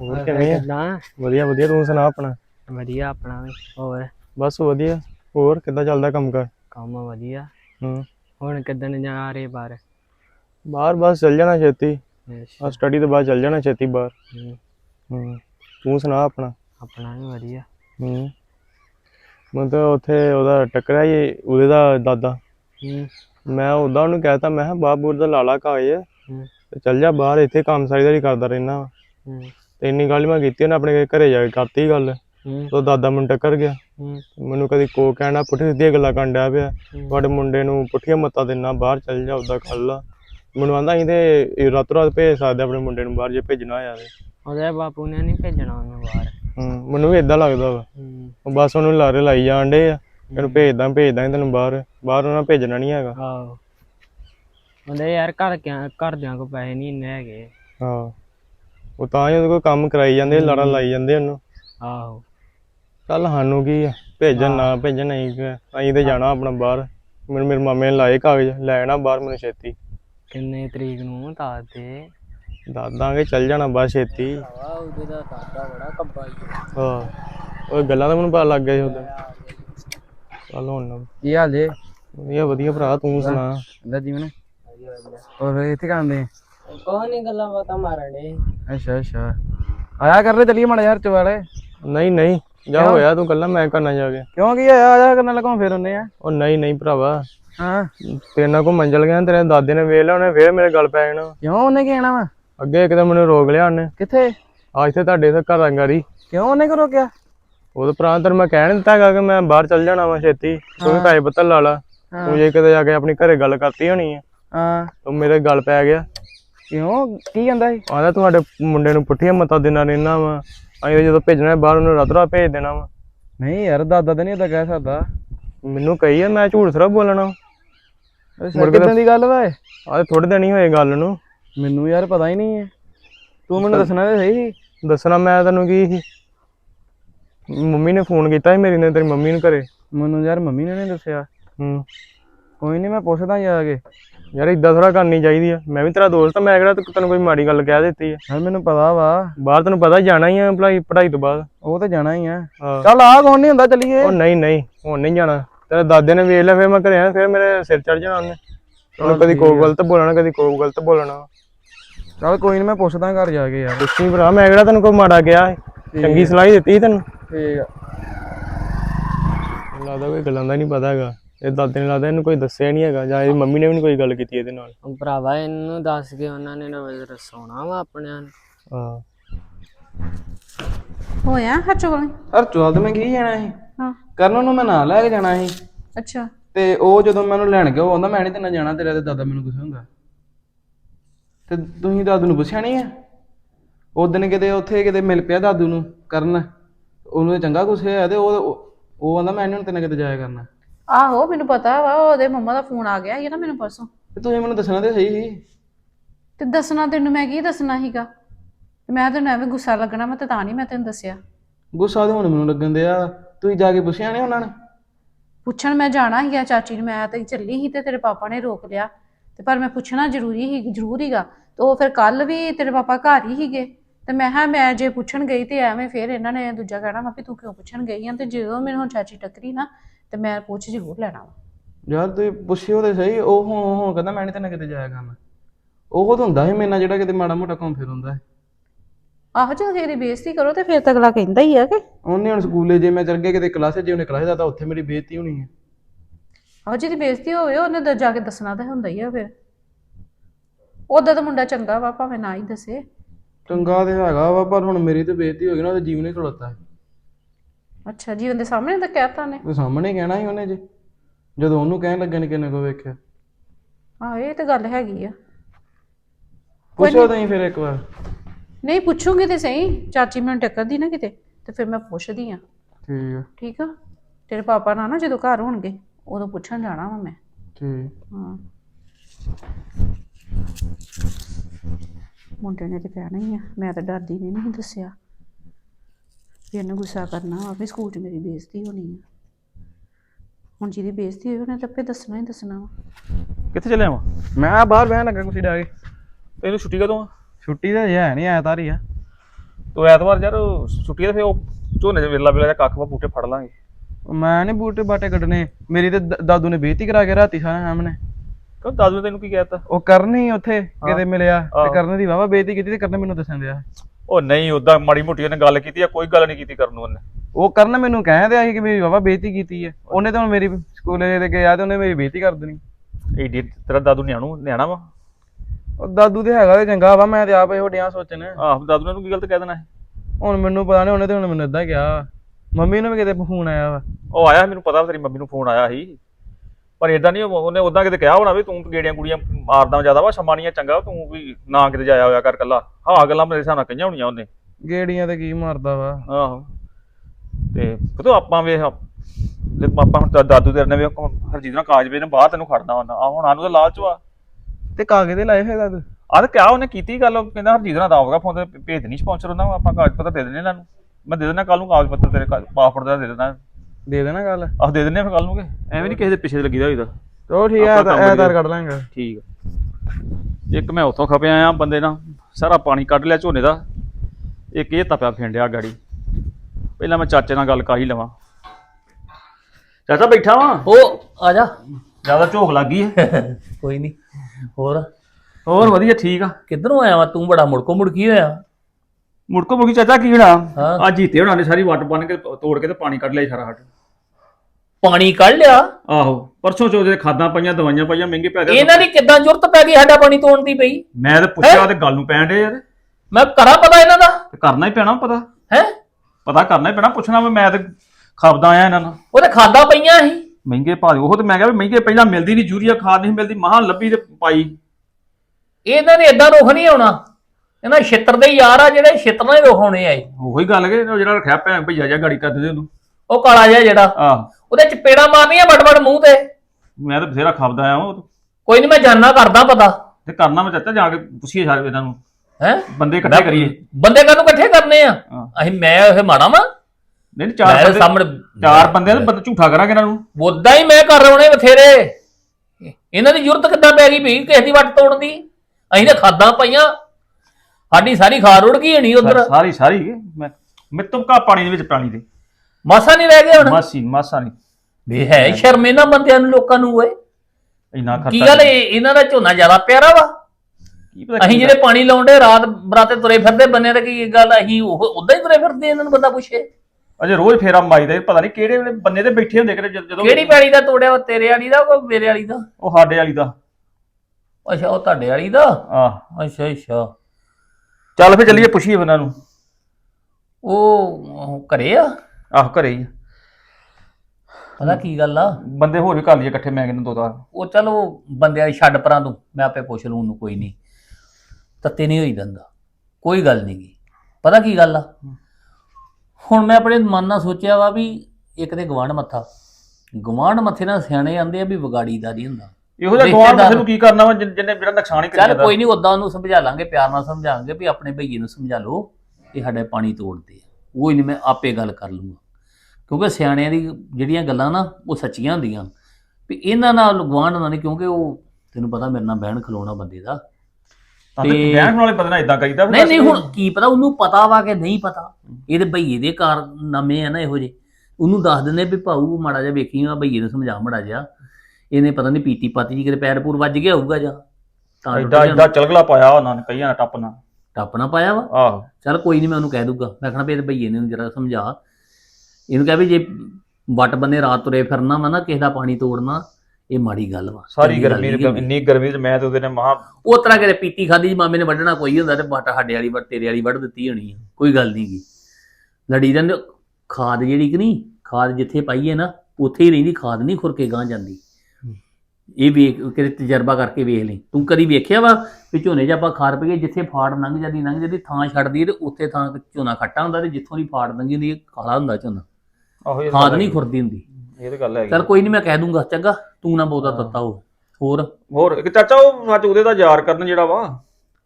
ਹੋਰ ਕਿਵੇਂ ਆ? ਕਿੱਦਾਂ? ਵਧੀਆ ਵਧੀਆ ਤੂੰ ਸੁਣਾ ਆਪਣਾ? ਵਧੀਆ ਆਪਣਾ ਵੀ ਹੋਰ? ਬਸ ਵਧੀਆ ਹੋਰ ਕਿੱਦਾਂ ਚੱਲਦਾ ਕੰਮ ਕਰ? ਕੰਮ ਵਧੀਆ। ਹੂੰ। ਹੁਣ ਕਿੱਦਣ ਜਾ ਰਹੇ ਬਾਹਰ? ਬਾਹਰ ਬਸ ਚੱਲ ਜਾਣਾ ਛੇਤੀ। ਅੱਛਾ, ਆ ਸਟੱਡੀ ਤੋਂ ਬਾਅਦ ਚੱਲ ਜਾਣਾ ਛੇਤੀ ਬਾਹਰ। ਹੂੰ, ਹੂੰ। ਤੂੰ ਸੁਣਾ ਆਪਣਾ? ਆਪਣਾ ਵੀ ਵਧੀਆ। ਹੂੰ। ਮੈਂ ਤਾਂ ਉੱਥੇ ਉਹਦਾ ਟੱਕਰਿਆ ਹੀ ਉਹਦੇ ਦਾ ਦਾਦਾ। ਹੂੰ। ਮੈਂ ਉਹਦਾ ਉਹਨੂੰ ਕਹਿਤਾ ਮੈਂ ਕਿਹਾ ਬਾਬੂਰ ਦਾ ਲਾਲਾ ਕਾਏ ਆ। ਹੂੰ। ਤੇ ਚੱਲ ਜਾ ਬਾਹਰ ਇੱਥੇ ਕੰਮ ਸਾਰੀ ਕਰਦਾ ਰਹਿਣਾ ਹੂੰ। ਤੇ ਇੰਨੀ ਗੱਲ ਮੈਂ ਕੀਤੀ ਉਹਨੇ ਆਪਣੇ ਘਰੇ ਜਾ ਕੇ ਕਰਤੀ ਗੱਲ। ਹੂੰ। ਦਾਦਾ ਮੈਨੂੰ ਟੱਕਰ ਗਿਆ। ਹੂੰ। ਮੈਨੂੰ ਕਦੀ ਕੋ ਕਹਿਣਾ ਪੁੱਠੀ ਸਿੱਧੀਆਂ ਗੱਲਾਂ ਕਰਨ ਡਿਆ ਪਿਆ। ਤੁਹਾਡੇ ਮੁੰਡੇ ਨੂੰ ਪੁੱਠੀਆਂ ਮੱਤਾਂ ਦੇਣਾ ਬਾਹਰ ਚੱਲ ਜਾ ਉਦਾਂ ਕਰ ਲਾ। ਮੈਨੂੰ ਆਂਦਾ ਅਸੀਂ ਤੇ ਰਾਤੋਂ ਰਾਤ ਭੇਜ ਸਕਦੇ ਆਪਣੇ ਮੁੰਡੇ ਨੂੰ ਬਾਹਰ ਜੇ ਭੇਜਣਾ ਹੋਇਆ ਤੇ। ਉਹਦੇ ਬਾਪੂ ਨੇ ਨਹੀਂ ਭੇਜਣਾ ਉਹਨੂੰ ਬਾਹਰ। ਹੂੰ ਮੈਨੂੰ ਵੀ ਇਦਾਂ ਲੱਗਦਾ ਵਾ। ਹੂੰ। ਬਸ ਉਹਨੂੰ ਲਾਰੇ ਲਾਈ ਜਾਣ ਡੇ ਆ। ਇਹਨੂੰ ਭੇਜਦਾ ਭੇਜਦਾ ਤੈਨੂੰ ਬਾਹਰ। ਬਾਹਰ ਉਹਨਾਂ ਭੇਜਣਾ ਨਹੀਂ ਹੈਗਾ। ਆਹੋ। ਉਹਦੇ ਯਾਰ ਘਰ ਘਰਦਿਆਂ ਕੋ ਪੈਸੇ ਨਹੀਂ ਇੰਨੇ ਹੈਗੇ। ਹਾਂ ਉਹ ਤਾਂ ਹੀ ਉਹਦੇ ਕੋਲ ਕੰਮ ਕਰਾਈ ਜਾਂਦੇ ਲਾਰਾ ਲਾਈ ਜਾਂਦੇ ਉਹਨੂੰ। ਆਹੋ। ਚੱਲ ਸਾਨੂੰ ਕੀ ਆ? ਭੇਜਣ ਨਾ ਭੇਜਣ ਨਹੀਂ ਕਿ ਅਸੀਂ ਤੇ ਜਾਣਾ ਆਪਣਾ ਬਾਹਰ। ਮੈਨੂੰ ਮੇਰੇ ਮਾਮੇ ਨੇ ਲਾਏ ਕਾਗਜ਼ ਲੈ ਆਣਾ ਬਾਹਰ ਮੈਨੂੰ ਛੇਤੀ। ਕਿੰਨੇ ਤਰੀਕ ਨੂੰ ਦੱਸ ਦੇ? ਦੱਸ ਦਾਂਗੇ ਚੱਲ ਜਾਣਾ ਬਾਹਰ ਛੇਤੀ। ਆਹ ਉਹਦੇ ਦਾ ਦਾਦਾ ਬੜਾ ਕੱਬਾ ਹੀ ਹਾਂ। ਉਹ ਗੱਲਾਂ ਤਾਂ ਮੈਨੂੰ ਪਤਾ ਲੱਗ ਗਿਆ ਸੀ ਉਦੋਂ। ਚੱਲ ਹੁਣ ਨਾ। ਕੀ ਹਾਲ ਜੇ? ਵਧੀਆ ਵਧੀਆ ਭਰਾ ਤੂੰ ਸੁਣਾ। ਦਾ ਜੀਵਨ ਔਰ ਇੱਥੇ ਕਾਂਦੇ ਕੋਈ ਨਹੀਂ ਗੱਲਾਂ ਬਾਤਾਂ ਮਾਰਨ ਦੇ ਅੱਛਾ ਅੱਛਾ। ਆਇਆ ਕਰ ਲੈ ਚਲੀਏ ਮੜਾ ਯਾਰ ਚਵਾਲੇ ਨਹੀਂ ਨਹੀਂ। ਜਾ ਹੋਇਆ ਤੂੰ ਕੱਲਾ ਮੈਂ ਕਰਨਾ ਜਾ ਕੇ। ਕਿਉਂ ਕੀ ਆਇਆ ਆਇਆ ਕਰਨ ਲੱਗਾ ਫੇਰ ਹੁੰਨੇ ਆ। ਉਹ ਨਹੀਂ ਨਹੀਂ ਭਰਾਵਾ। ਹਾਂ। ਤੇਰੇ ਨਾਲ ਕੋ ਮੰਜਲ ਗਿਆ ਤੇਰੇ ਦਾਦੇ ਨੇ ਵੇਖ ਲਿਆ ਉਹਨੇ ਫੇਰ ਮੇਰੇ ਗੱਲ ਪੈ ਜਾਣਾ। ਕਿਉਂ ਉਹਨੇ ਕੀ ਆਣਾ ਵਾ? ਅੱਗੇ ਇੱਕ ਤਾਂ ਮੈਨੂੰ ਰੋਕ ਲਿਆ ਉਹਨੇ। ਕਿੱਥੇ? ਆ ਇੱਥੇ ਤੁਹਾਡੇ ਇੱਥੇ ਘਰ ਅੰਗਾਰੀ ਕਿਉਂ ਉਹਨੇ ਕਰੋ ਕਿਆ ਉਹਦੇ ਭਰਾ ਤੈਨੂੰ ਮੈਂ ਕਹਿ ਨੀ ਦਿੱਤਾ ਹੈਗਾ ਕਿ ਮੈਂ ਬਾਹਰ ਚੱਲ ਜਾਣਾ ਵਾ ਛੇਤੀ। ਤੂੰ ਵੀ ਕਾਏ ਪੱਤਲ ਲਾ ਲਾ। ਤੂੰ ਜੇ ਕਿਤੇ ਜਾ ਕੇ ਆਪਣੀ ਘਰੇ ਗੱਲ ਕਰਤੀ ਹੋਣੀ ਆ। ਹਾਂ। ਤੂੰ ਮੇਰੇ ਗੱਲ ਪੈ ਗਿਆ। ਕਿਉਂ? ਕੀ ਕਹਿੰਦਾ ਸੀ? ਆਂਦਾ ਤੁਹਾਡੇ ਮੁੰਡੇ ਨੂੰ ਪੁੱਠੀਆਂ ਮੱਤਾਂ ਦੇਣਾ ਰਹਿਣਾ ਵਾ। ਅਸੀਂ ਜਦੋਂ ਭੇਜਣਾ ਬਾਹਰ ਉਹਨੂੰ ਰਾਤ ਰਾਤ ਭੇਜ ਦੇਣਾ ਵਾ। ਨਹੀਂ ਯਾਰ ਦਾਦਾ ਤਾਂ ਨਹੀਂ ਏਦਾਂ ਕਹਿ ਸਕਦਾ। ਮੈਨੂੰ ਕਹੀ ਆ ਮੈਂ ਝੂਠ ਥੋੜਾ ਬੋਲਣਾ। ਅੱਛਾ ਕਿਦਾਂ ਦੀ ਗੱਲ ਵਾ ਇਹ? ਆਹ ਥੋੜੇ ਦਿਨ ਹੀ ਹੋਏ ਗੱਲ ਨੂੰ। ਮੈਨੂੰ ਯਾਰ ਪਤਾ ਹੀ ਨਹੀਂ ਹੈ। ਤੂੰ ਮੈਨੂੰ ਦੱਸਣਾ ਤੇ ਸਹੀ ਸੀ। ਦੱਸਣਾ ਮੈਂ ਤੈਨੂੰ ਕੀ ਸੀ? ਮੰਮੀ ਨੇ ਫੋਨ ਕੀਤਾ ਸੀ ਮੇਰੀ ਨੇ ਤੇਰੀ ਮੰਮੀ ਨੂੰ ਘਰੇ। ਮੈਨੂੰ ਯਾਰ ਮੰਮੀ ਨੇ ਨਹੀਂ ਦੱਸਿਆ। ਹੂੰ। ਕੋਈ ਨਹੀਂ ਮੈਂ ਪੁੱਛਦਾ ਜਾ ਕੇ। ਯਾਰ ਇਦਾਂ ਥੋੜਾ ਕਰਨੀ ਚਾਹੀਦੀ ਆ। ਮੈਂ ਵੀ ਤੇਰਾ ਦੋਸਤ ਆ ਮੈਂ ਕਿਹੜਾ ਤੈਨੂੰ ਤੈਨੂੰ ਕੋਈ ਮਾੜੀ ਗੱਲ ਕਹਿ ਦਿੱਤੀ ਆ। ਯਾਰ ਮੈਨੂੰ ਪਤਾ ਵਾ। ਬਾਹਰ ਤੈਨੂੰ ਪਤਾ ਜਾਣਾ ਹੀ ਆ ਪੜ੍ਹਾਈ ਪੜ੍ਹਾਈ ਤੋਂ ਬਾਅਦ। ਉਹ ਤੇ ਜਾਣਾ ਹੀ ਆ। ਹਾਂ। ਚੱਲ ਆ ਕੌਣ ਨਹੀਂ ਹੁੰਦਾ ਚਲੀਏ। ਉਹ ਨਹੀਂ ਨਹੀਂ ਹੁਣ ਨਹੀਂ ਜਾਣਾ। ਤੇਰੇ ਦਾਦੇ ਨੇ ਵੇਖ ਲਿਆ ਫਿਰ ਮੈਂ ਘਰੇ ਆਇਆ ਫਿਰ ਮੇਰੇ ਸਿਰ ਚੜ ਜਾਣਾ ਉਹਨੇ। ਉਹਨੇ ਕਦੀ ਕੋਈ ਗਲਤ ਬੋਲਣਾ ਕਦੀ ਕੋਈ ਗਲਤ ਬੋਲਣਾ। ਚੱਲ ਕੋਈ ਨਹੀਂ ਮੈਂ ਪੁੱਛਦਾ ਘਰ ਜਾ ਕੇ ਯਾਰ। ਪੁੱਛੀ ਭਰਾ ਮੈਂ ਕਿਹੜਾ ਤੈਨੂੰ ਕੋਈ ਮਾੜਾ ਕਿਹਾ ਸੀ? ਚੰਗੀ ਸਲਾਹ ਹੀ ਦਿੱਤੀ ਸੀ ਤੈਨੂੰ। ਠੀਕ ਆ। ਲੱਗਦਾ ਕੋਈ ਗੱਲਾਂ ਦਾ ਨਹੀਂ ਪਤਾ ਹੈਗਾ। ਇਹ ਦਾਦੇ ਨੇ ਲੱਗਦਾ ਇਹਨੂੰ ਕੋਈ ਦੱਸਿਆ ਨਹੀਂ ਹੈਗਾ ਜਾਂ ਇਹਦੀ ਮੰਮੀ ਨੇ ਵੀ ਨਹੀਂ ਕੋਈ ਗੱਲ ਕੀਤੀ ਇਹਦੇ ਨਾਲ। ਉਹ ਭਰਾਵਾ ਇਹਨੂੰ ਦੱਸ ਕੇ ਉਹਨਾਂ ਨੇ ਨਾ ਰਸਾਉਣਾ ਵਾ ਆਪਣਿਆਂ ਨੂੰ। ਹਾਂ। ਹੋਇਆ ਹਰਚੋ ਕੋਲ? ਹਰ ਚੁਆਲ ਤੇ ਮੈਂ ਕੀ ਜਾਣਾ ਸੀ। ਹਾਂ। ਕਰਨ ਨੂੰ ਮੈਂ ਨਾਲ ਲੈ ਕੇ ਜਾਣਾ ਸੀ। ਅੱਛਾ। ਤੇ ਉਹ ਜਦੋਂ ਮੈਨੂੰ ਲੈਣ ਗਿਆ ਉਹ ਕਹਿੰਦਾ ਮੈਂ ਨਹੀਂ ਤੇ ਨਾ ਜਾਣਾ ਤੇਰਾ ਤੇ ਦਾਦਾ ਮੈਨੂੰ ਗੁੱਸੇ ਹੁੰਦਾ। ਤੇ ਤੁਸੀਂ ਦਾਦੂ ਨੂੰ ਪੁੱਛਿਆ ਨਹੀਂ ਆ? ਉਹ ਦਿਨ ਕਿਤੇ ਉੱਥੇ ਕਿਤੇ ਮਿਲ ਪਿਆ ਦਾਦੂ ਨੂੰ ਕਰਨ। ਉਹਨੂੰ ਤੇ ਚੰਗਾ ਗੁੱਸੇ ਆ ਤੇ ਉਹ ਉਹ ਕਹਿੰਦਾ ਮੈਂ ਨਹੀਂ ਹੁਣ ਤੈਨੂੰ ਕਿਤੇ ਜਾਇਆ ਕਰਨਾ। ਆਹੋ ਮੈਨੂੰ ਪਤਾ ਵਾ ਉਹਦੇ ਮੰਮਾ ਦਾ ਫੋਨ ਆ ਗਿਆ ਸੀ ਨਾ ਮੈਨੂੰ ਪਰਸੋਂ। ਤੇ ਤੁਸੀਂ ਮੈਨੂੰ ਦੱਸਣਾ ਤੇ ਸਹੀ ਸੀ। ਤੇ ਦੱਸਣਾ ਤੈਨੂੰ ਮੈਂ ਕੀ ਦੱਸਣਾ ਸੀਗਾ? ਤੇ ਮੈਂ ਤੈਨੂੰ ਐਵੇਂ ਗੁੱਸਾ ਲੱਗਣਾ ਮੈਂ ਤਾਂ ਤਾਂ ਨਹੀਂ ਮੈਂ ਤੈਨੂੰ ਦੱਸਿਆ। ਗੁੱਸਾ ਤੇ ਹੁਣ ਮੈਨੂੰ ਲੱਗਣ ਦਿਆ। ਤੁਸੀਂ ਜਾ ਕੇ ਪੁੱਛਿਆ ਨਹੀਂ ਉਹਨਾਂ ਨੇ? ਪੁੱਛਣ ਮੈਂ ਜਾਣਾ ਸੀਗਾ ਚਾਚੀ ਨੂੰ ਮੈਂ ਤਾਂ ਚੱਲੀ ਸੀ ਤੇ ਤੇਰੇ ਪਾਪਾ ਨੇ ਰੋਕ ਲਿਆ। ਤੇ ਪਰ ਮੈਂ ਪੁੱਛਣਾ ਜ਼ਰੂਰੀ ਸੀ ਜ਼ਰੂਰ ਹੀਗਾ ਤੇ ਉਹ ਫਿਰ ਕੱਲ ਵੀ ਤੇਰੇ ਪਾਪਾ ਘਰ ਹੀ ਸੀਗੇ। ਤੇ ਮੈਂ ਹਾਂ ਮੈਂ ਜੇ ਪੁੱਛਣ ਗਈ ਤੇ ਐਵੇਂ ਫਿਰ ਇਹਨਾਂ ਨੇ ਦੂਜਾ ਕਹਿਣਾ ਵਾ ਵੀ ਤੂੰ ਕਿਉਂ ਪੁੱਛਣ ਗਈ ਆ? ਤੇ ਜਦੋਂ ਮੈਨੂੰ ਹੁਣ ਚਾਚੀ ਟੱਕਰੀ ਨਾ ਤੇ ਮੈਂ ਪੁੱਛ ਜ਼ਰੂਰ ਲੈਣਾ ਵਾ। ਯਾਰ ਤੁਸੀਂ ਪੁੱਛਿਓ ਤੇ ਸਹੀ ਉਹ ਹੁਣ ਹੁਣ ਕਹਿੰਦਾ ਮੈਂ ਨਹੀਂ ਤੈਨੂੰ ਕਿਤੇ ਜਾਇਆ ਕਰਨਾ। ਉਹ ਤਾਂ ਹੁੰਦਾ ਸੀ ਮੇਰੇ ਨਾਲ ਜਿਹੜਾ ਕਿਤੇ ਮਾੜਾ ਮੋਟਾ ਘੁੰਮ ਫਿਰ ਹੁੰਦਾ ਸੀ। ਆਹੋ ਜੇ ਤੇਰੀ ਬੇਇੱਜ਼ਤੀ ਕਰੋ ਤੇ ਫਿਰ ਤਾਂ ਅਗਲਾ ਕਹਿੰਦਾ ਹੀ ਆ ਕਿ। ਉਹਨੇ ਹੁਣ ਸਕੂਲੇ ਜੇ ਮੈਂ ਚਲ ਗਿਆ ਕਿਤੇ ਕਲਾਸੇ ਜੇ ਉਹਨੇ ਕਲਾਸੇ ਦਾ ਤਾਂ ਉੱਥੇ ਮੇਰੀ ਬੇਇੱਜ਼ਤੀ ਹੋਣੀ ਹੈ ਆਹੋ ਜਿਹਦੀ ਬੇਇੱਜ਼ਤੀ ਹੋਵੇ ਉਹਨੇ ਤਾਂ ਜਾ ਕੇ ਦੱਸਣਾ ਤਾਂ ਹੁੰਦਾ ਹੀ ਆ ਫਿਰ। ਉਦਾਂ ਤਾਂ ਮੁੰਡਾ ਚੰਗਾ ਵਾ ਭਾਵੇਂ ਨਾ ਹੀ ਦੱਸੇ। ਚੰਗਾ ਤੇ ਹੈਗਾ ਵਾ ਪਰ ਹੁਣ ਮੇਰੀ ਤੇ ਬੇਇੱਜ਼ਤੀ ਹੋ ਗਈ ਨਾ ਉਹਦੇ ਜੀਵਨ ਹੀ ਖਲੋਤਾ ਅੱਛਾ ਜੀਵਨ ਦੇ ਸਾਹਮਣੇ ਤਾਂ ਕਹਿਤਾ ਨੇ ਉਹ ਸਾਹਮਣੇ ਕਹਿਣਾ ਸੀ ਉਹਨੇ ਜੇ। ਜਦੋਂ ਉਹਨੂੰ ਕਹਿਣ ਲੱਗਾ ਨੀ ਕਿੰਨੇ ਕੋ ਵੇਖਿਆ। ਆਹ ਇਹ ਤਾਂ ਗੱਲ ਹੈਗੀ ਆ। ਪੁੱਛੋ ਤਾਂ ਫਿਰ ਇੱਕ ਵਾਰ। ਨਹੀਂ ਪੁੱਛੂਗੀ ਤੇ ਸਹੀ। ਚਾਚੀ ਮੈਨੂੰ ਟੱਕਰਦੀ ਨਾ ਕਿਤੇ ਤੇ ਫਿਰ ਮੈਂ ਪੁੱਛਦੀ ਆ। ਠੀਕ ਆ। ਠੀਕ ਆ? ਤੇਰੇ ਪਾਪਾ ਨਾਲ ਨਾ ਜਦੋਂ ਘਰ ਹੋਣਗੇ ਉਦੋਂ ਪੁੱਛਣ ਜਾਣਾ ਵਾ ਮੈਂ। ਠੀਕ। ਹਾਂ। ਮੁੰਡੇ ਨੇ ਤੇ ਕਹਿਣਾ ਹੀ ਆ। ਮੈਂ ਤਾਂ ਡਰਦੀ ਨੇ ਨਹੀਂ ਦੱਸਿਆ। ਇਹਨੂੰ ਗੁੱਸਾ ਕਰਨਾ ਵੀ ਸਕੂਲ 'ਚ ਮੇਰੀ ਬੇਇੱਜ਼ਤੀ ਹੋਣੀ ਆ। ਹੁਣ ਜਿਹਦੀ ਬੇਇੱਜ਼ਤੀ ਹੋਈ ਉਹਨੇ ਤਾਂ ਆਪੇ ਦੱਸਣਾ ਹੀ ਦੱਸਣਾ ਵਾ। ਕਿੱਥੇ ਚੱਲਿਆ ਵਾ ਮੈਂ ਬਾਹਰ ਬਹਿਣ ਲੱਗਾ ਕੁਛ ਡਾ ਕੇ। ਤੈਨੂੰ ਛੁੱਟੀ ਕਦੋਂ ਆ? ਛੁੱਟੀ ਤਾਂ ਹੈ ਨਹੀਂ ਆਇਆ ਤਾਰੀ ਆ। ਤੋ ਐਤਵਾਰ ਯਾਰ ਛੁੱਟੀ ਤੇ ਫੇ ਉਹ ਝੋਨੇ ਦੇ ਵੇਲਾ ਵੇਲਾ ਦਾ ਕੱਖ ਵਾ ਬੂਟੇ ਫੜ ਲਾਂਗੇ। ਮੈਂ ਨਹੀਂ ਬੂਟੇ ਬਾਟੇ ਕੱਢਣੇ ਮੇਰੀ ਤੇ ਦ- ਦਾਦੂ ਨੇ ਬੇਇੱਜ਼ਤੀ ਕਰਾ ਕੇ ਰਾਤੀ ਸਾਰਾ ਸਾਹਮਣੇ। ਕਿਉਂ ਦਾਦੂ ਨੇ ਤੈਨੂੰ ਕੀ ਕਹਿਤਾ ਉਹ ਕਰਨ ਉੱਥੇ ਕਿਤੇ ਮਿਲਿਆ ਆਹੋ। ਤੇ ਕਰਨ ਦੀ ਵਾਵਾ ਬੇਇੱਜ਼ਤੀ ਕੀਤੀ ਤੇ ਕਰਨ ਮੈਨੂੰ ਦੱਸਣ ਦਿਆ। ਉਹ ਨਹੀਂ ਉਦਾਂ ਮਾੜੀ ਮੋਟੀ ਉਹਨੇ ਗੱਲ ਕੀਤੀ ਆ ਕੋਈ ਗੱਲ ਨਹੀਂ ਕੀਤੀ ਕਰਨ ਨੂੰ ਉਹਨੇ। ਉਹ ਕਰਨ ਮੈਨੂੰ ਕਹਿ ਦਿਆ ਸੀ ਕਿ ਮੇਰੀ ਵਾਵਾ ਬੇਇੱਜ਼ਤੀ ਕੀਤੀ ਹੈ ਉਹਨੇ ਤਾਂ ਹੁਣ ਮੇਰੀ ਸਕੂਲੇ ਦੇ ਗਿਆ ਤੇ ਉਹਨੇ ਮੇਰੀ ਬੇਇੱਜ਼ਤੀ ਕਰ ਦੇਣੀ। ਏਡੀ ਤੇਰਾ ਦਾਦੂ ਨਿਆਣੂ ਨਿਆਣਾ ਵਾ? ਉਹ ਦਾਦੂ ਤੇ ਹੈਗਾ ਤੇ ਚੰਗਾ ਵਾ ਮੈਂ ਤੇ ਆਪ ਇਹੋ ਡਿਆ ਸੋਚਣ। ਆਹ ਦਾਦੂ ਨੇ ਉਹਨੂੰ ਕੀ ਗਲਤ ਕਹਿ ਦੇਣਾ ਹੈ ਹੁਣ ਮੈਨੂੰ ਪਤਾ ਨਹੀਂ ਉਹਨੇ ਤੇ ਹੁਣ ਮੈਨੂੰ ਇਦਾਂ ਕਿਹਾ। ਮੰਮੀ ਨੂੰ ਵੀ ਕਿਤੇ ਫੋਨ ਆਇਆ ਵਾ। ਉਹ ਆਇਆ ਮੈਨੂੰ ਪਤਾ ਤੇਰੀ ਮੰਮੀ ਨੂੰ ਫੋਨ ਆਇਆ ਸੀ। ਪਰ ਇਦਾਂ ਨਹੀਂ ਉਹਨੇ ਉਦਾਂ ਕਿਤੇ ਕਿਹਾ ਹੋਣਾ ਵੀ ਤੂੰ ਗੇੜੀਆਂ ਗੁੜੀਆਂ ਮਾਰਦਾ ਜ਼ਿਆਦਾ ਵਾ ਸ਼ਮਾਨੀਆਂ ਚੰਗਾ ਤੂੰ ਵੀ ਨਾ ਕਿਤੇ ਜਾਇਆ ਹੋਇਆ ਕਰ ਕੱਲਾ ਹਾਂ ਗੱਲਾਂ ਮੇਰੇ ਹਿਸਾਬ ਨਾਲ ਕਹੀਆਂ ਹੋਣੀਆਂ ਉਹਨੇ। ਗੇੜੀਆਂ ਤੇ ਕੀ ਮਾਰਦਾ ਵਾ? ਆਹੋ। ਤੇ ਪਤਾ ਆਪਾਂ ਵੇ ਜੇ ਆਪਾਂ ਹੁਣ ਦਾਦੂ ਤੇਰੇ ਨੇ ਵੀ ਹਰਜੀਤ ਨਾਲ ਕਾਜ ਵੇ ਨੇ ਬਾਹਰ ਤੈਨੂੰ ਖੜਨਾ ਹੁੰਦਾ। ਆ ਹੁਣ ਸਾਨੂੰ ਤਾਂ ਲਾਲਚ ਵਾ। ਤੇ ਕਾਗਜ਼ ਤੇ ਲਾਏ ਹੋਏ ਦਾਦੂ? ਆਹ ਤਾਂ ਕਿਹਾ ਉਹਨੇ ਕੀਤੀ ਗੱਲ ਕਹਿੰਦਾ ਹਰਜੀਤ ਨਾਲ ਦਾ ਆਊਗਾ ਫੋਨ ਤੇ ਭੇਜ ਨਹੀਂ ਸਪਾਂਸਰ ਉਹਨਾਂ ਆਪਾਂ ਕਾਗਜ਼ ਪੱਤਰ ਦੇ ਦਿੰਦੇ ਇਹਨਾਂ ਨੂੰ। ਮੈਂ ਦੇ ਦੇਣਾ ਕੱਲ ਨੂੰ ਕਾਗਜ਼ ਪੱਤਰ ਤੇਰੇ ਪਾਸਪੋਰਟ ਦਾ ਦੇ ਦੇਣਾ ਦੇ ਦੇਣਾ ਗੱਲ? ਆਹ ਦੇ ਦਿੰਦੇ ਆ ਫਿਰ ਕੱਲ ਨੂੰ ਕਿ? ਐਵੇਂ ਨਹੀਂ ਕਿਸੇ ਦੇ ਪਿੱਛੇ ਲੱਗੀਦਾ ਹੋਈਦਾ। ਚਲੋ ਠੀਕ ਆ ਆਪਾਂ ਕੰਮ ਕਰੀਏ। ਕੱਢ ਲਾਂਗੇ। ਠੀਕ ਆ। ਇੱਕ ਮੈਂ ਉੱਥੋਂ ਖਪਿਆ ਆ ਬੰਦੇ ਨਾਲ ਸਾਰਾ ਪਾਣੀ ਕੱਢ ਲਿਆ ਝੋਨੇ ਦਾ। ਇੱਕ ਇਹ ਤਪਿਆ ਫੇਂਡਿਆ ਗਾੜੀ। ਪਹਿਲਾਂ ਮੈਂ ਚਾਚੇ ਨਾਲ ਗੱਲ ਕਰ ਹੀ ਲਵਾਂ। ਚਾਚਾ ਬੈਠਾ ਵਾਂ? ਉਹ ਆ ਜਾ। ਜ਼ਿਆਦਾ ਝੋਕ ਲੱਗ ਗਈ ਹੈ। ਕੋਈ ਨਹੀਂ ਹੋਰ? ਹੋਰ ਵਧੀਆ ਠੀਕ ਆ। ਕਿੱਧਰੋਂ ਆਇਆ ਵਾ ਤੂੰ ਬੜਾ ਮੁੜਕੋ ਮੁੜਕੀ ਹੋਇਆ? ਮੁੜਕੋ ਮੁੜਕੀ ਚਾਚਾ ਕੀ ਹੋਣਾ? ਹਾਂ। ਆ ਜੀਤੇ ਹੋਣਾ ਨੇ ਸਾਰੀ ਵੱਟ ਬੰਨ ਕੇ ਤੋੜ ਕੇ ਤੇ ਪਾਣੀ ਕੱਢ ਲਿਆ ਸਾਰਾ ਹੱਟ। ਪਾਣੀ ਕੱਢ ਲਿਆ? ਆਹੋ ਪਰਸੋਂ ਚੋਦੇ ਖਾਦਾਂ ਪਈਆਂ ਦਵਾਈਆਂ ਪਈਆਂ ਮਹਿੰਗੇ ਪੈ ਗਏ। ਇਹਨਾਂ ਦੀ ਕਿੱਦਾਂ ਜ਼ਰੂਰਤ ਪੈ ਗਈ ਸਾਡਾ ਪਾਣੀ ਤੋੜਨ ਦੀ ਪਈ? ਮੈਂ ਤੇ ਪੁੱਛਿਆ ਤੇ ਗੱਲ ਨੂੰ ਪੈਣ ਡੇ ਯਾਰ ਮੈਂ ਕਰਾਂ ਪਤਾ ਇਹਨਾਂ ਦਾ? ਤੇ ਕਰਨਾ ਹੀ ਪੈਣਾ ਪਤਾ। ਹੈ? ਪਤਾ ਕਰਨਾ ਹੀ ਪੈਣਾ ਪੁੱਛਣਾ ਵੀ ਮੈਂ ਤੇ ਖਾਬਦਾ ਆਇਆ ਇਹਨਾਂ ਨਾਲ। ਉਹਦੇ ਖਾਦਾ ਪਈਆਂ ਸੀ। ਮਹਿੰਗੇ ਭਾਅ ਦੀ ਉਹ ਤੇ ਮੈਂ ਕਿਹਾ ਵੀ ਮਹਿੰਗੇ ਪਹਿਲਾਂ ਮਿਲਦੀ ਨਹੀਂ ਯੂਰੀਆ ਖਾਦ ਨਹੀਂ ਮਿਲਦੀ ਮਹਾਂ ਲੱਭੀ ਤੇ ਪਾਈ। ਇਹਨਾਂ ਨੇ ਇਦਾਂ ਰੁਖ ਨਹੀਂ ਆਉਣਾ। ਇਹਨਾਂ ਛਿੱਤਰ ਦੇ ਯਾਰ ਆ ਜਿਹੜੇ ਛਿੱਤਰ ਨਾਲ ਹੀ ਰੁਖ ਆਉਣੇ ਆ ਇਹ। ਉਹੀ ਗੱਲ ਕਿ ਉਹ ਜਿਹੜਾ ਰੱਖਿਆ ਭੈਣ ਭਈਆ ਜਿਹਾ ਗਾੜੀ ਕਰਦੇ ਉਹਨੂੰ। ਉਹ ਕਾਲਾ ਜਿਹਾ ਜਿਹੜਾ। ਆਹ। ਉਹਦੇ ਚਪੇੜਾ ਮਾਰਨੀਆਂ ਵੱਡ ਵੱਡ ਮੂੰਹ ਤੇ। ਮੈਂ ਤਾਂ ਬਥੇਰਾ ਖਾਬਦਾ ਆਇਆ ਉਹ। ਕੋਈ ਨਹੀਂ ਮੈਂ ਜਾਨਣਾ ਕਰਦਾ ਪਤਾ। ਤੇ ਕਰਨਾ ਮੈਂ ਚਾਚਾ ਜਾ ਕੇ ਪੁੱਛੀਏ ਸਾਰੇ ਇਹਨਾਂ ਨੂੰ। ਹੈ? ਬੰਦੇ ਇਕੱਠੇ ਕਰੀਏ। ਬੰਦੇ ਕਾਹਨੂੰ ਇਕੱਠੇ ਕਰਨੇ ਆ? ਹਾਂ। ਅਸੀਂ ਮੈਂ ਇਹ ਮਾੜਾ ਵਾ। ਨਹੀਂ ਨਹੀਂ, ਚਾਰ ਬੰਦੇ ਸਾਹਮਣੇ ਚਾਰ ਬੰਦੇ ਤੇ ਬੰਦੇ ਝੂਠਾ ਕਰਾਂਗੇ ਇਹਨਾਂ ਨੂੰ। ਉਦਾਂ ਹੀ ਮੈਂ ਕਰ ਰਉਣੇ ਬਥੇਰੇ। ਇਹਨਾਂ ਦੀ ਜ਼ਰੂਰਤ ਕਿੱਦਾਂ ਪੈ ਗਈ ਵੀ ਕਿਸੇ ਦੀ ਵੱਟ ਤੋੜਨ ਦੀ? ਅਸੀਂ ਤਾਂ ਖਾਦਾਂ ਪਈਆਂ। ਸਾਡੀ ਸਾਰੀ ਖਾਦ ਉੜ ਗਈ ਹਣੀ ਉਧਰ। ਸਾਰੀ ਸਾਰੀ ਮੈਂ ਮਿੱਤੁਕਾ ਪਾਣੀ ਦੇ ਵਿੱਚ ਪਾਣੀ ਦੇ ਮਾਸਾ ਨਹੀਂ ਰਹਿ ਗਿਆ ਹੁਣ? ਮਾਸੀ ਮਾਸਾ ਨਹੀਂ। ਵੀ ਹੈ ਸ਼ਰਮ ਇਹਨਾਂ ਬੰਦਿਆਂ ਨੂੰ ਲੋਕਾਂ ਨੂੰ ਓਏ। ਇੰਨਾ ਖਰਚਾ ਕੀ ਗੱਲ ਇਹ- ਇਹਨਾਂ ਦਾ ਝੋਨਾ ਜ਼ਿਆਦਾ ਪਿਆਰਾ ਵਾ? ਕੀ ਪਤਾ ਅਸੀਂ ਜਿਹੜੇ ਪਾਣੀ ਲਾਉਂਦੇ ਰਾਤ ਬਰਾਤੇ ਤੁਰੇ ਫਿਰਦੇ ਬੰਨੇ ਤੇ ਕੀ ਗੱਲ ਅਸੀਂ ਉਹ ਉਦਾਂ ਹੀ ਤੁਰੇ ਫਿਰਦੇ ਇਹਨਾਂ ਨੂੰ ਬੰਦਾ ਪੁੱਛੇ। ਅਜੇ ਰੋਜ਼ ਫੇਰਾ ਮਾਈਦਾ ਇਹ ਪਤਾ ਨਹੀਂ ਕਿਹੜੇ ਵੇਲੇ ਬੰਨੇ ਤੇ ਬੈਠੇ ਹੁੰਦੇ ਕਿਤੇ ਜਦ- ਜਦੋਂ ਕਿਹੜੀ ਪੈੜੀ ਦਾ ਤੋੜਿਆ ਉਹ ਤੇਰੇ ਵਾਲੀ ਦਾ ਉਹ ਮੇਰੇ ਵਾਲੀ ਦਾ? ਉਹ ਸਾਡੇ ਵਾਲੀ ਦਾ। ਅੱਛਾ ਉਹ ਤੁਹਾਡੇ ਵਾਲੀ ਦਾ? ਆਹ। ਅੱਛਾ ਅੱਛਾ। ਚੱਲ ਫੇ ਚੱਲੀਏ ਪੁੱਛੀਏ ਉਹਨਾਂ ਨੂੰ। ਉਹ ਉਹ ਘਰੇ ਆ? ਆਹ ਘਰੇ ਹੀ ਆ। ਪਤਾ ਕੀ ਗੱਲ ਆ? ਬੰਦੇ ਹੋਰ ਵੀ ਕਰ ਲਈਏ ਇਕੱਠੇ ਮੈਂ ਕਹਿੰਦਾ ਦੋ ਤਾਂ ਉਹ ਚਲੋ ਬੰਦਿਆਂ ਦੀ ਛੱਡ ਪਰਾਂ ਤੂੰ ਮੈਂ ਆਪੇ ਪੁੱਛ ਲੂੰ ਉਹਨੂੰ ਕੋਈ ਨਹੀਂ। ਤੱਤੇ ਨਹੀਂ ਹੋਈ ਦੰਦਾ। ਕੋਈ ਗੱਲ ਨਹੀਂ ਗੀ। ਪਤਾ ਕੀ ਗੱਲ ਆ? ਹੁਣ ਮੈਂ ਆਪਣੇ ਮਨ ਨਾਲ ਸੋਚਿਆ ਵਾ ਵੀ ਇੱਕ ਤੇ ਗਵਾਂਢ ਮੱਥਾ। ਗਵਾਂਢ ਮੱਥੇ ਨਾਲ ਸਿਆਣੇ ਆਂਦੇ ਆ ਵੀ ਵਿਗਾੜੀ ਦਾ ਨਹੀਂ ਹੁੰਦਾ। ਇਹੋ ਜਿਹਾ ਗਵਾਰ ਕਿਸੇ ਨੂੰ ਕੀ ਕਰਨਾ ਵਾ ਜਿਨ- ਜਿਹਨੇ ਜਿਹੜਾ ਨੁਕਸਾਨ ਹੀ ਕਰੀ ਚੱਲ ਜਾਂਦਾ। ਕੋਈ ਨਹੀਂ ਉਦਾਂ ਉਹਨੂੰ ਸਮਝਾ ਲਾਂਗੇ ਪਿਆਰ ਨਾਲ ਸਮਝਾਵਾਂਗੇ ਵੀ ਆਪਣੇ ਭਈਏ ਨੂੰ ਸਮਝਾ ਲਓ ਇਹ ਸਾਡੇ ਪਾਣੀ ਤੋੜਦੇ ਆ। ਉਹ ਨਹੀਂ ਮੈਂ ਆਪੇ ਗੱਲ ਕਰ ਲੂੰਗਾ। ਕਿਉਂਕਿ ਸਿਆਣਿਆਂ ਦੀ ਜਿਹੜੀਆਂ ਗੱਲਾਂ ਨਾ ਉਹ ਸੱਚੀਆਂ ਹੁੰਦੀਆਂ। ਵੀ ਇਹਨਾਂ ਨਾਲ ਗਵਾਂਢ ਨਾਲ ਨਹੀਂ ਕਿਉਂਕਿ ਉਹ ਤੈਨੂੰ ਪਤਾ ਮੇਰੇ ਨਾਲ ਬਹਿਣ ਖਲੋਣਾ ਬੰਦੇ ਦਾ। ਤਾਂ ਤੇ ਤੇ- ਬਹਿਣ ਵਾਲੇ ਬੰਦੇ ਨਾਲ ਇਦਾਂ ਕਰੀਦਾ ਵੀ ਨਹੀਂ ਨਹੀਂ ਹੁਣ ਕੀ ਪਤਾ ਉਹਨੂੰ ਪਤਾ ਵਾ ਕਿ ਨਹੀਂ ਪਤਾ। ਇਹਦੇ ਭਈਏ ਦੇ ਕਾਰਨਾਮੇ ਆ ਨਾ ਇਹੋ ਜਿਹੇ। ਉਹਨੂੰ ਦੱਸ ਦਿੰਦੇ ਵੀ ਭਾਊ ਮਾੜਾ ਜਿਹਾ ਵੇਖੀ ਆ ਭਈਏ ਨੂੰ ਸਮਝਾ ਮਾੜਾ ਜਿਹਾ। ਇਹਨੇ ਪਤਾ ਨਹੀਂ ਪੀਤੀ ਪਾਤੀ ਜੀ ਕਿਤੇ ਪੈਰ ਪੂਰ ਵੱਜ ਗਿਆ ਹੋਊਗਾ ਜਾਂ? ਤਾਂ ਟੁੱਟ ਜਾਣਾ। ਏਦਾਂ ਚਲਗਲਾ ਪਾਇਆ ਉਹਨਾਂ ਨੇ ਕਈਆਂ ਨੇ ਟੱਪਣਾ। ਟੱਪ ਨਾ ਪਾਇਆ ਵਾ? ਆਹੋ। ਚੱਲ ਕੋਈ ਨਹੀਂ ਮੈਂ ਉਹਨੂੰ ਕਹਿ ਦੂੰਗਾ। ਮੈਂ ਕਹਣਾ ਵੀ ਇਹਦੇ ਭਈਏ ਨੂੰ ਜਰਾ ਸਮਝਾ। ਇਹਨੂੰ ਕਹਿ ਵੀ ਜੇ ਵੱਟ ਬੰਨੇ ਰਾਤ ਤੁਰੇ ਫਿਰਨਾ ਵਾ ਨਾ ਕਿਸੇ ਦਾ ਪਾਣੀ ਤੋੜਨਾ ਇਹ ਮਾੜੀ ਗੱਲ ਵਾ। ਸਾਰੀ ਚੰਗੀ ਗੱਲ ਗਰਮੀ ਹੁੰਦੀ। ਇੰਨੀ ਗਰਮੀ ਚ ਮੈਂ ਤੇ ਉਹਦੇ ਨੇ ਮਹਾ ਉਹ ਤਰ੍ਹਾਂ ਕਿਤੇ ਪੀਤੀ ਖਾਦੀ ਮਾਮੇ ਨੇ ਵੱਢਣਾ ਕੋਈ ਹੁੰਦਾ ਤੇ ਵੱਟ ਸਾਡੇ ਵਾਲੀ ਵੱਟ ਤੇਰੇ ਵਾਲੀ ਵੱਢ ਦਿੱਤੀ ਹੋਣੀ ਆ। ਕੋਈ ਗੱਲ ਨਹੀਂ ਗੀ। ਲੜੀ ਜਾਂਦੇ ਖਾਦ ਜਿਹੜੀ ਕਿ ਨਹੀਂ ਖਾਦ ਜਿੱਥੇ ਪਾਈਏ ਨਾ ਉੱਥੇ ਹੀ ਰਹਿੰਦੀ ਖਾਦ ਨਹੀਂ ਖੁਰ ਕੇ ਗਾਂ ਜਾਂਦੀ। ਇਹ ਵੇਖ ਕਿਤੇ ਤਜਰਬਾ ਕਰਕੇ ਵੇਖ ਲਈ। ਤੂੰ ਕਦੀ ਵੇਖਿਆ ਵਾ ਵੀ ਝੋਨੇ 'ਚ ਆਪਾਂ ਖਾਦ ਪਈਏ ਜਿੱਥੇ ਫਾੜ ਲੰਘ ਜਾਂਦੀ ਲੰਘ ਜਾਂਦੀ ਥਾਂ ਛੱਡਦੀ ਤੇ ਉੱਥੇ ਥਾਂ ਝੋਨਾ ਖੱਟਾ ਹੁੰਦਾ ਤੇ ਜਿੱਥੋਂ ਦੀ ਫਾੜ ਲੰਘੀ ਹੁੰਦੀ ਕਾਲਾ ਹੁੰਦਾ ਝੋਨਾ। ਆਹੋ ਇਹ ਖਾਦ ਨਹੀਂ ਖੁਰਦੀ ਹੁੰਦੀ। ਇਹ ਤਾਂ ਗੱਲ ਹੈਗੀ। ਚੱਲ ਕੋਈ ਨਹੀਂ ਮੈਂ ਕਹਿ ਦੂੰਗਾ ਚੰਗਾ? ਤੂੰ ਨਾ ਬਹੁਤਾ ਤੱਤਾ ਹੋ। ਹੋਰ? ਹੋਰ ਇੱਕ ਚਾਚਾ ਉਹ ਸੱਚ ਉਹਦੇ ਦਾ ਯਾਰ ਕਰਨ ਜਿਹੜਾ ਵਾ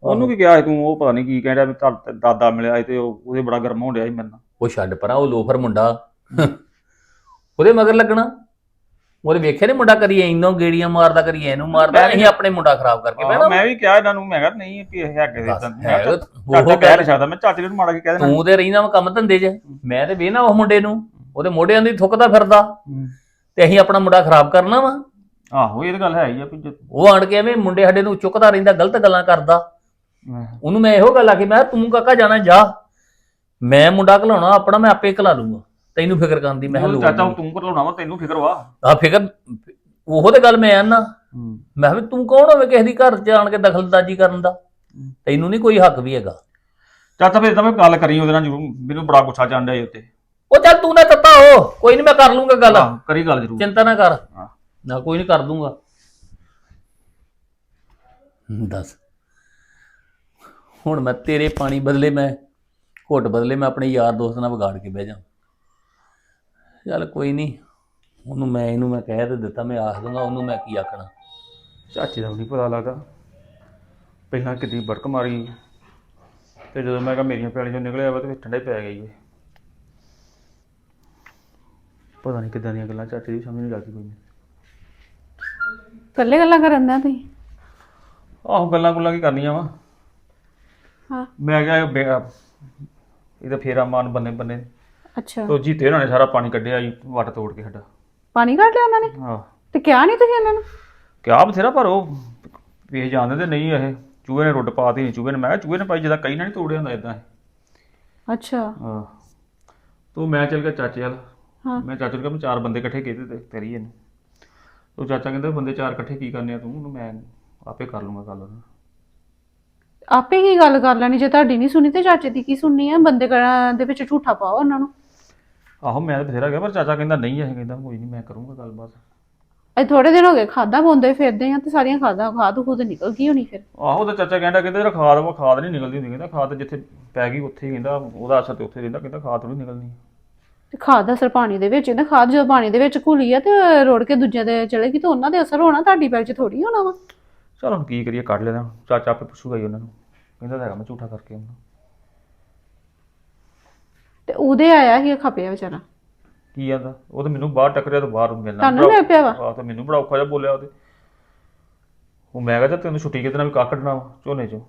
ਉਹਨੂੰ ਕੀ ਕਿਹਾ ਸੀ ਤੂੰ? ਉਹ ਪਤਾ ਨਹੀਂ ਕੀ ਕਹਿ ਰਿਹਾ ਵੀ ਦਾਦਾ ਮਿਲਿਆ ਸੀ ਤੇ ਉਹ ਉਹਦੇ ਬੜਾ ਗਰਮ ਹੋਣ ਡਿਆ ਸੀ ਮੇਰੇ ਨਾਲ। ਉਹ ਛੱਡ ਪਰਾਂ ਉਹ ਲੋਫਰ ਮੁੰਡਾ। ਉਹਦੇ ਮਗਰ ਲੱਗਣਾ। ਉਹਦੇ ਵੇਖੇ ਨੇ ਮੁੰਡਾ ਕਰੀ ਇੰਨੋਂ ਗੇੜੀਆਂ ਮਾਰਦਾ ਕਰੀ ਇਹਨੂੰ ਮਾਰਦਾ? ਅਸੀਂ ਆਪਣੇ ਮੁੰਡਾ ਖਰਾਬ ਕਰਕੇ ਆਹੋ, ਬਹਿਣਾ। ਮੈਂ ਵੀ ਕਿਹਾ ਇਹਨਾਂ ਨੂੰ ਮੈਂ ਕਿਹਾ ਨਹੀਂ ਕਿ ਇਹ ਹੈਗੇ ਦੇ ਤਾਂ ਉਹ- ਕਹਿ ਨਹੀਂ ਸਕਦਾ ਮੈਂ ਚਾਚੇ ਨੂੰ ਮਾੜਾ ਕੇ ਕਹਿ ਦੇਣਾ। ਤੂੰ ਤੇ ਰਹਿਣਾ ਵਾ ਕੰਮ ਧੰਦੇ 'ਚ। ਮੈਂ ਤੇ ਵੇਹਣਾ ਉਹ ਮੁੰਡੇ ਨੂੰ। ਉਹਦੇ ਮੋਢਿਆਂ ਦੀ ਥੁੱਕਦਾ ਫਿਰਦਾ। ਤੇ ਅਸੀਂ ਆਪਣਾ ਮੁੰਡਾ ਖਰਾਬ ਕਰਨਾ ਵਾ। ਆਹੋ ਇਹ ਤਾਂ ਗੱਲ ਹੈ ਹੀ ਆ ਵੀ ਉਹ ਆਣ ਕੇ ਐਵੇਂ ਮੁੰਡੇ ਸਾਡੇ ਨੂੰ ਚੁੱਕਦਾ ਰਹਿੰਦਾ ਗਲਤ ਗੱਲਾਂ ਕਰਦਾ। ਮੈਂ- ਉਹਨੂੰ ਮੈਂ ਇਹੋ ਗੱਲ ਆਖੀ ਮੈਂ ਤੂੰ ਕਾਕਾ ਜਾਣਾ ਜਾ। ਮੈਂ ਮੁੰਡਾ ਘਲਾਉਣਾ ਆਪਣਾ ਮੈਂ ਆਪੇ ਘਲਾ ਲੂੰਗਾ। ਤੈਨੂੰ ਫਿਕਰ ਕਰਨ ਦੀ ਮੈਂ ਕਿਹਾ ਲੋੜ ਚਾਚਾ ਨਹੀਂ। ਤੂੰ ਘਲਾਉਣਾ ਵਾ ਤੈਨੂੰ ਫਿਕਰ ਵਾ। ਆ ਫਿਕਰ ਉਹੋ ਤੇ ਗੱਲ ਮੈਂ ਆਨਾ ਮੈਂ ਕਿਹਾ ਵੀ ਤੂੰ ਕੌਣ ਹੋਵੇ ਕਿਸੇ ਦੀ ਘਰ 'ਚ ਆਣ ਕੇ ਦਖਲਅੰਦਾਜ਼ੀ ਕਰਨ ਦਾ? ਤੈਨੂੰ ਨਹੀਂ ਕੋਈ ਹੱਕ ਵੀ ਹੈਗਾ। ਚਾਚਾ ਫਿਰ ਤਾਂ ਮੈਂ ਗੱਲ ਕਰੀ ਉਹਦੇ ਨਾਲ ਜ਼ਰੂਰ। ਮੈਨੂੰ ਬੜਾ ਗੁੱਸਾ ਚੜ੍ਹਦਾ ਏ ਉੱਤੇ। ਉਹ ਚੱਲ ਤੂੰ ਨਾ ਤੱਤਾ ਹੋ। ਕੋਈ ਨਹੀਂ ਮੈਂ ਕਰ ਲੂੰਗਾ ਗੱਲ। ਆਹ, ਕਰੀ ਗੱਲ ਜ਼ਰੂਰ। ਚਿੰਤਾ ਨਾ ਕਰ। ਹਾਂ। ਨਾ ਕੋਈ ਨਹੀਂ ਕਰ ਦੂੰਗਾ। ਦੱਸ। ਹੁਣ ਮੈਂ ਤੇਰੇ ਪਾਣੀ ਬਦਲੇ ਮੈਂ ਘੁੱਟ ਬਦਲੇ ਮੈਂ ਆਪਣੇ ਯਾਰ ਦੋਸਤ ਨਾਲ ਵਿਗਾੜ ਕੇ ਬਹਿ ਜਾ ਚੱਲ ਕੋਈ ਨਹੀਂ ਉਹਨੂੰ ਮੈਂ ਇਹਨੂੰ ਮੈਂ ਕਹਿ ਤੇ ਦਿੱਤਾ ਮੈਂ ਆਖ ਦੂੰਗਾ ਉਹਨੂੰ ਮੈਂ ਕੀ ਆਖਣਾ। ਚਾਚੇ ਦਾ ਵੀ ਨਹੀਂ ਪਤਾ ਲੱਗਦਾ। ਪਹਿਲਾਂ ਕਿੱਦੀ ਬੜਕ ਮਾਰੀ ਤੇ ਜਦੋਂ ਮੈਂ ਕਿਹਾ ਮੇਰੀਆਂ ਪੈਲੀਆਂ ਚੋਂ ਨਿਕਲਿਆ ਵਾ ਤੇ ਫਿਰ ਠੰਡੇ ਪੈ ਗਈ ਏ। ਪਤਾ ਨਹੀਂ ਕਿੱਦਾਂ ਦੀਆਂ ਗੱਲਾਂ ਚਾਚੇ ਦੀ ਸਮਝ ਨਹੀਂ ਲੱਗਦੀ ਕੋਈ ਮੈਨੂੰ। ਇਕੱਲੇ ਗੱਲਾਂ ਕਰਨ ਦਾ ਤੁਸੀਂ? ਆਹੋ ਗੱਲਾਂ ਗੁੱਲਾਂ ਕੀ ਕਰਨੀਆਂ ਵਾ? ਹਾਂ। ਮੈਂ ਕਿਹਾ ਇਹ ਬੇ- ਇਹਦਾ ਫੇਰਾ ਮਾਨ ਬੰਨੇ ਬੰਨੇ ਅੱਛਾ। ਤੋ ਜੀਤੇ ਉਹਨਾਂ ਨੇ ਸਾਰਾ ਪਾਣੀ ਕੱਢਿਆ ਜੀ ਵੱਟ ਤੋੜ ਕੇ ਸਾਡਾ। ਪਾਣੀ ਕੱਢ ਲਿਆ ਉਹਨਾਂ ਨੇ? ਆਹ ਤੇ ਕਿਹਾ ਨਹੀਂ ਤੁਸੀਂ ਉਹਨਾਂ ਨੂੰ? ਕਿਆ ਬਥੇਰਾ ਪਰ ਉਹ ਵੇਖ ਜਾਂਦੇ ਤੇ ਨਹੀਂ ਇਹ। ਚੂਹੇ ਨੇ ਰੁੱਡ ਪਾਤੀ ਨਹੀਂ ਚੂਹੇ ਨੇ ਮੈਂ ਕਿਹਾ ਚੂਹੇ ਨੇ ਪਾਈ ਜਿਹਦਾ ਕਈ ਨਾ ਨਹੀਂ ਤੋੜਿਆ ਹੁੰਦਾ ਇਦਾਂ ਅੱਛਾ। ਹਾਂ। ਤੋ ਮੈਂ ਚੱਲ ਗਿਆ ਚਾਚੇ ਵੱਲ। ਹਾਂ। ਮੈਂ ਚਾਚੇ ਨੂੰ ਕਿਹਾ ਮੈਂ ਚਾਰ ਬੰਦੇ ਇਕੱਠੇ ਕੀਤੇ ਤੇ ਤੇਰੀ ਇਹਨੂੰ ਤੋ ਚਾਚਾ ਕਹਿੰਦਾ ਬੰਦੇ ਚਾਰ ਇਕੱਠੇ ਕੀ ਕਰਨੇ ਆ ਤੂੰ? ਉਹਨੂੰ ਮੈਂ ਆਪੇ ਕਰ ਲੂੰਗਾ ਗੱਲ ਉਹਦੇ। ਨਾਲ। ਆਪੇ ਕੀ ਗੱਲ ਕਰ ਲੈਣੀ ਜੇ ਤੁਹਾਡੀ ਨਹੀਂ ਸੁਣੀ ਤੇ ਚਾਚੇ ਦੀ ਕੀ ਸੁਣਨੀ ਆ? ਬੰਦੇ ਦੇ ਵਿੱਚ ਝੂਠਾ ਪਾਓ ਉਹਨਾਂ ਨੂੰ। ਆਹੋ ਮੈਂ ਤਾਂ ਬਥੇਰਾ ਗਿਆ ਪਰ ਚਾਚਾ ਕਹਿੰਦਾ ਨਹੀਂ ਇਹ ਕਹਿੰਦਾ ਕੋਈ ਨਹੀਂ ਮੈਂ ਕਰੂੰਗਾ ਗੱਲਬਾਤ। ਇਹ ਥੋੜੇ ਦਿਨ ਹੋ ਗਏ ਖਾਦਾ ਪਾਉਂਦੇ ਫਿਰਦੇ ਆ ਤੇ ਸਾਰੀਆਂ ਖਾਦਾ ਖਾਦ ਖੁਦ ਨਿਕਲ ਗਈ ਹੋਣੀ ਫਿਰ। ਆਹੋ ਤਾਂ ਚਾਚਾ ਕਹਿੰਦਾ ਕਹਿੰਦਾ ਜਿਹੜਾ ਖਾਦ ਵਾ ਖਾਦ ਨਹੀਂ ਨਿਕਲਦੀ ਹੁੰਦੀ ਕਹਿੰਦਾ ਖਾਦ ਜਿੱਥੇ ਪੈ ਗਈ ਉੱਥੇ ਹੀ ਕਹਿੰਦਾ ਉਹਦਾ ਅਸਰ ਤੇ ਉੱਥੇ ਰਹਿੰਦਾ ਕਹਿੰਦਾ ਖਾਦ ਥੋੜੀ ਨਿਕਲਣੀ ਤੇ ਖਾਦ ਦਾ ਅਸਰ ਪਾਣੀ ਦੇ ਵਿੱਚ ਇਹਦਾ ਖਾਦ ਜਦੋਂ ਪਾਣੀ ਦੇ ਵਿੱਚ ਘੁਲੀ ਆ ਤੇ ਰੋੜ ਕੇ ਦੂਜਿਆਂ ਦੇ ਚਲੇਗੀ ਤੇ ਉਹਨਾਂ ਦੇ ਅਸਰ ਹੋਣਾ ਤੁਹਾਡੀ ਪੈਰ 'ਚ ਥੋੜੀ ਹੋਣਾ ਵਾ। ਚਲ ਹੁਣ ਕੀ ਕਰੀਏ ਕੱਢ ਲੈਣਾ ਚਾਚਾ ਆਪੇ ਪੁੱਛੂਗਾ ਹੀ ਉਹਨਾਂ ਨੂੰ। ਕਹਿੰਦਾ ਤਾਂ ਹੈਗਾ ਮੈਂ ਝੂਠਾ ਕਰਕੇ ਆਉਣਾ ਤੇ ਉਹਦੇ ਆਇਆ ਸੀ ਖਪਿਆ ਵਿਚਾਰਾ। ਕੀ ਆਂਦਾ? ਉਹ ਤਾਂ ਮੈਨੂੰ ਬਾਹਰ ਟੱਕਰਿਆ ਤਾਂ ਬਾਹਰ ਮਿਲਣਾ ਤੁਹਾਨੂੰ ਲੈ ਪਿਆ ਵਾ? ਤਾਂ ਮੈਨੂੰ ਬੜਾ ਔਖਾ ਜਿਹਾ ਬੋਲਿਆ ਉਹਦੇ। ਉਹ ਮੈਂ ਕਹਿੰਦਾ ਤੈਨੂੰ ਛੁੱਟੀ ਕਿਤੇ ਨਾਲ ਵੀ ਕੱਖ ਕੱਢਣਾ ਵਾ ਝੋਨੇ ਚੋਂ?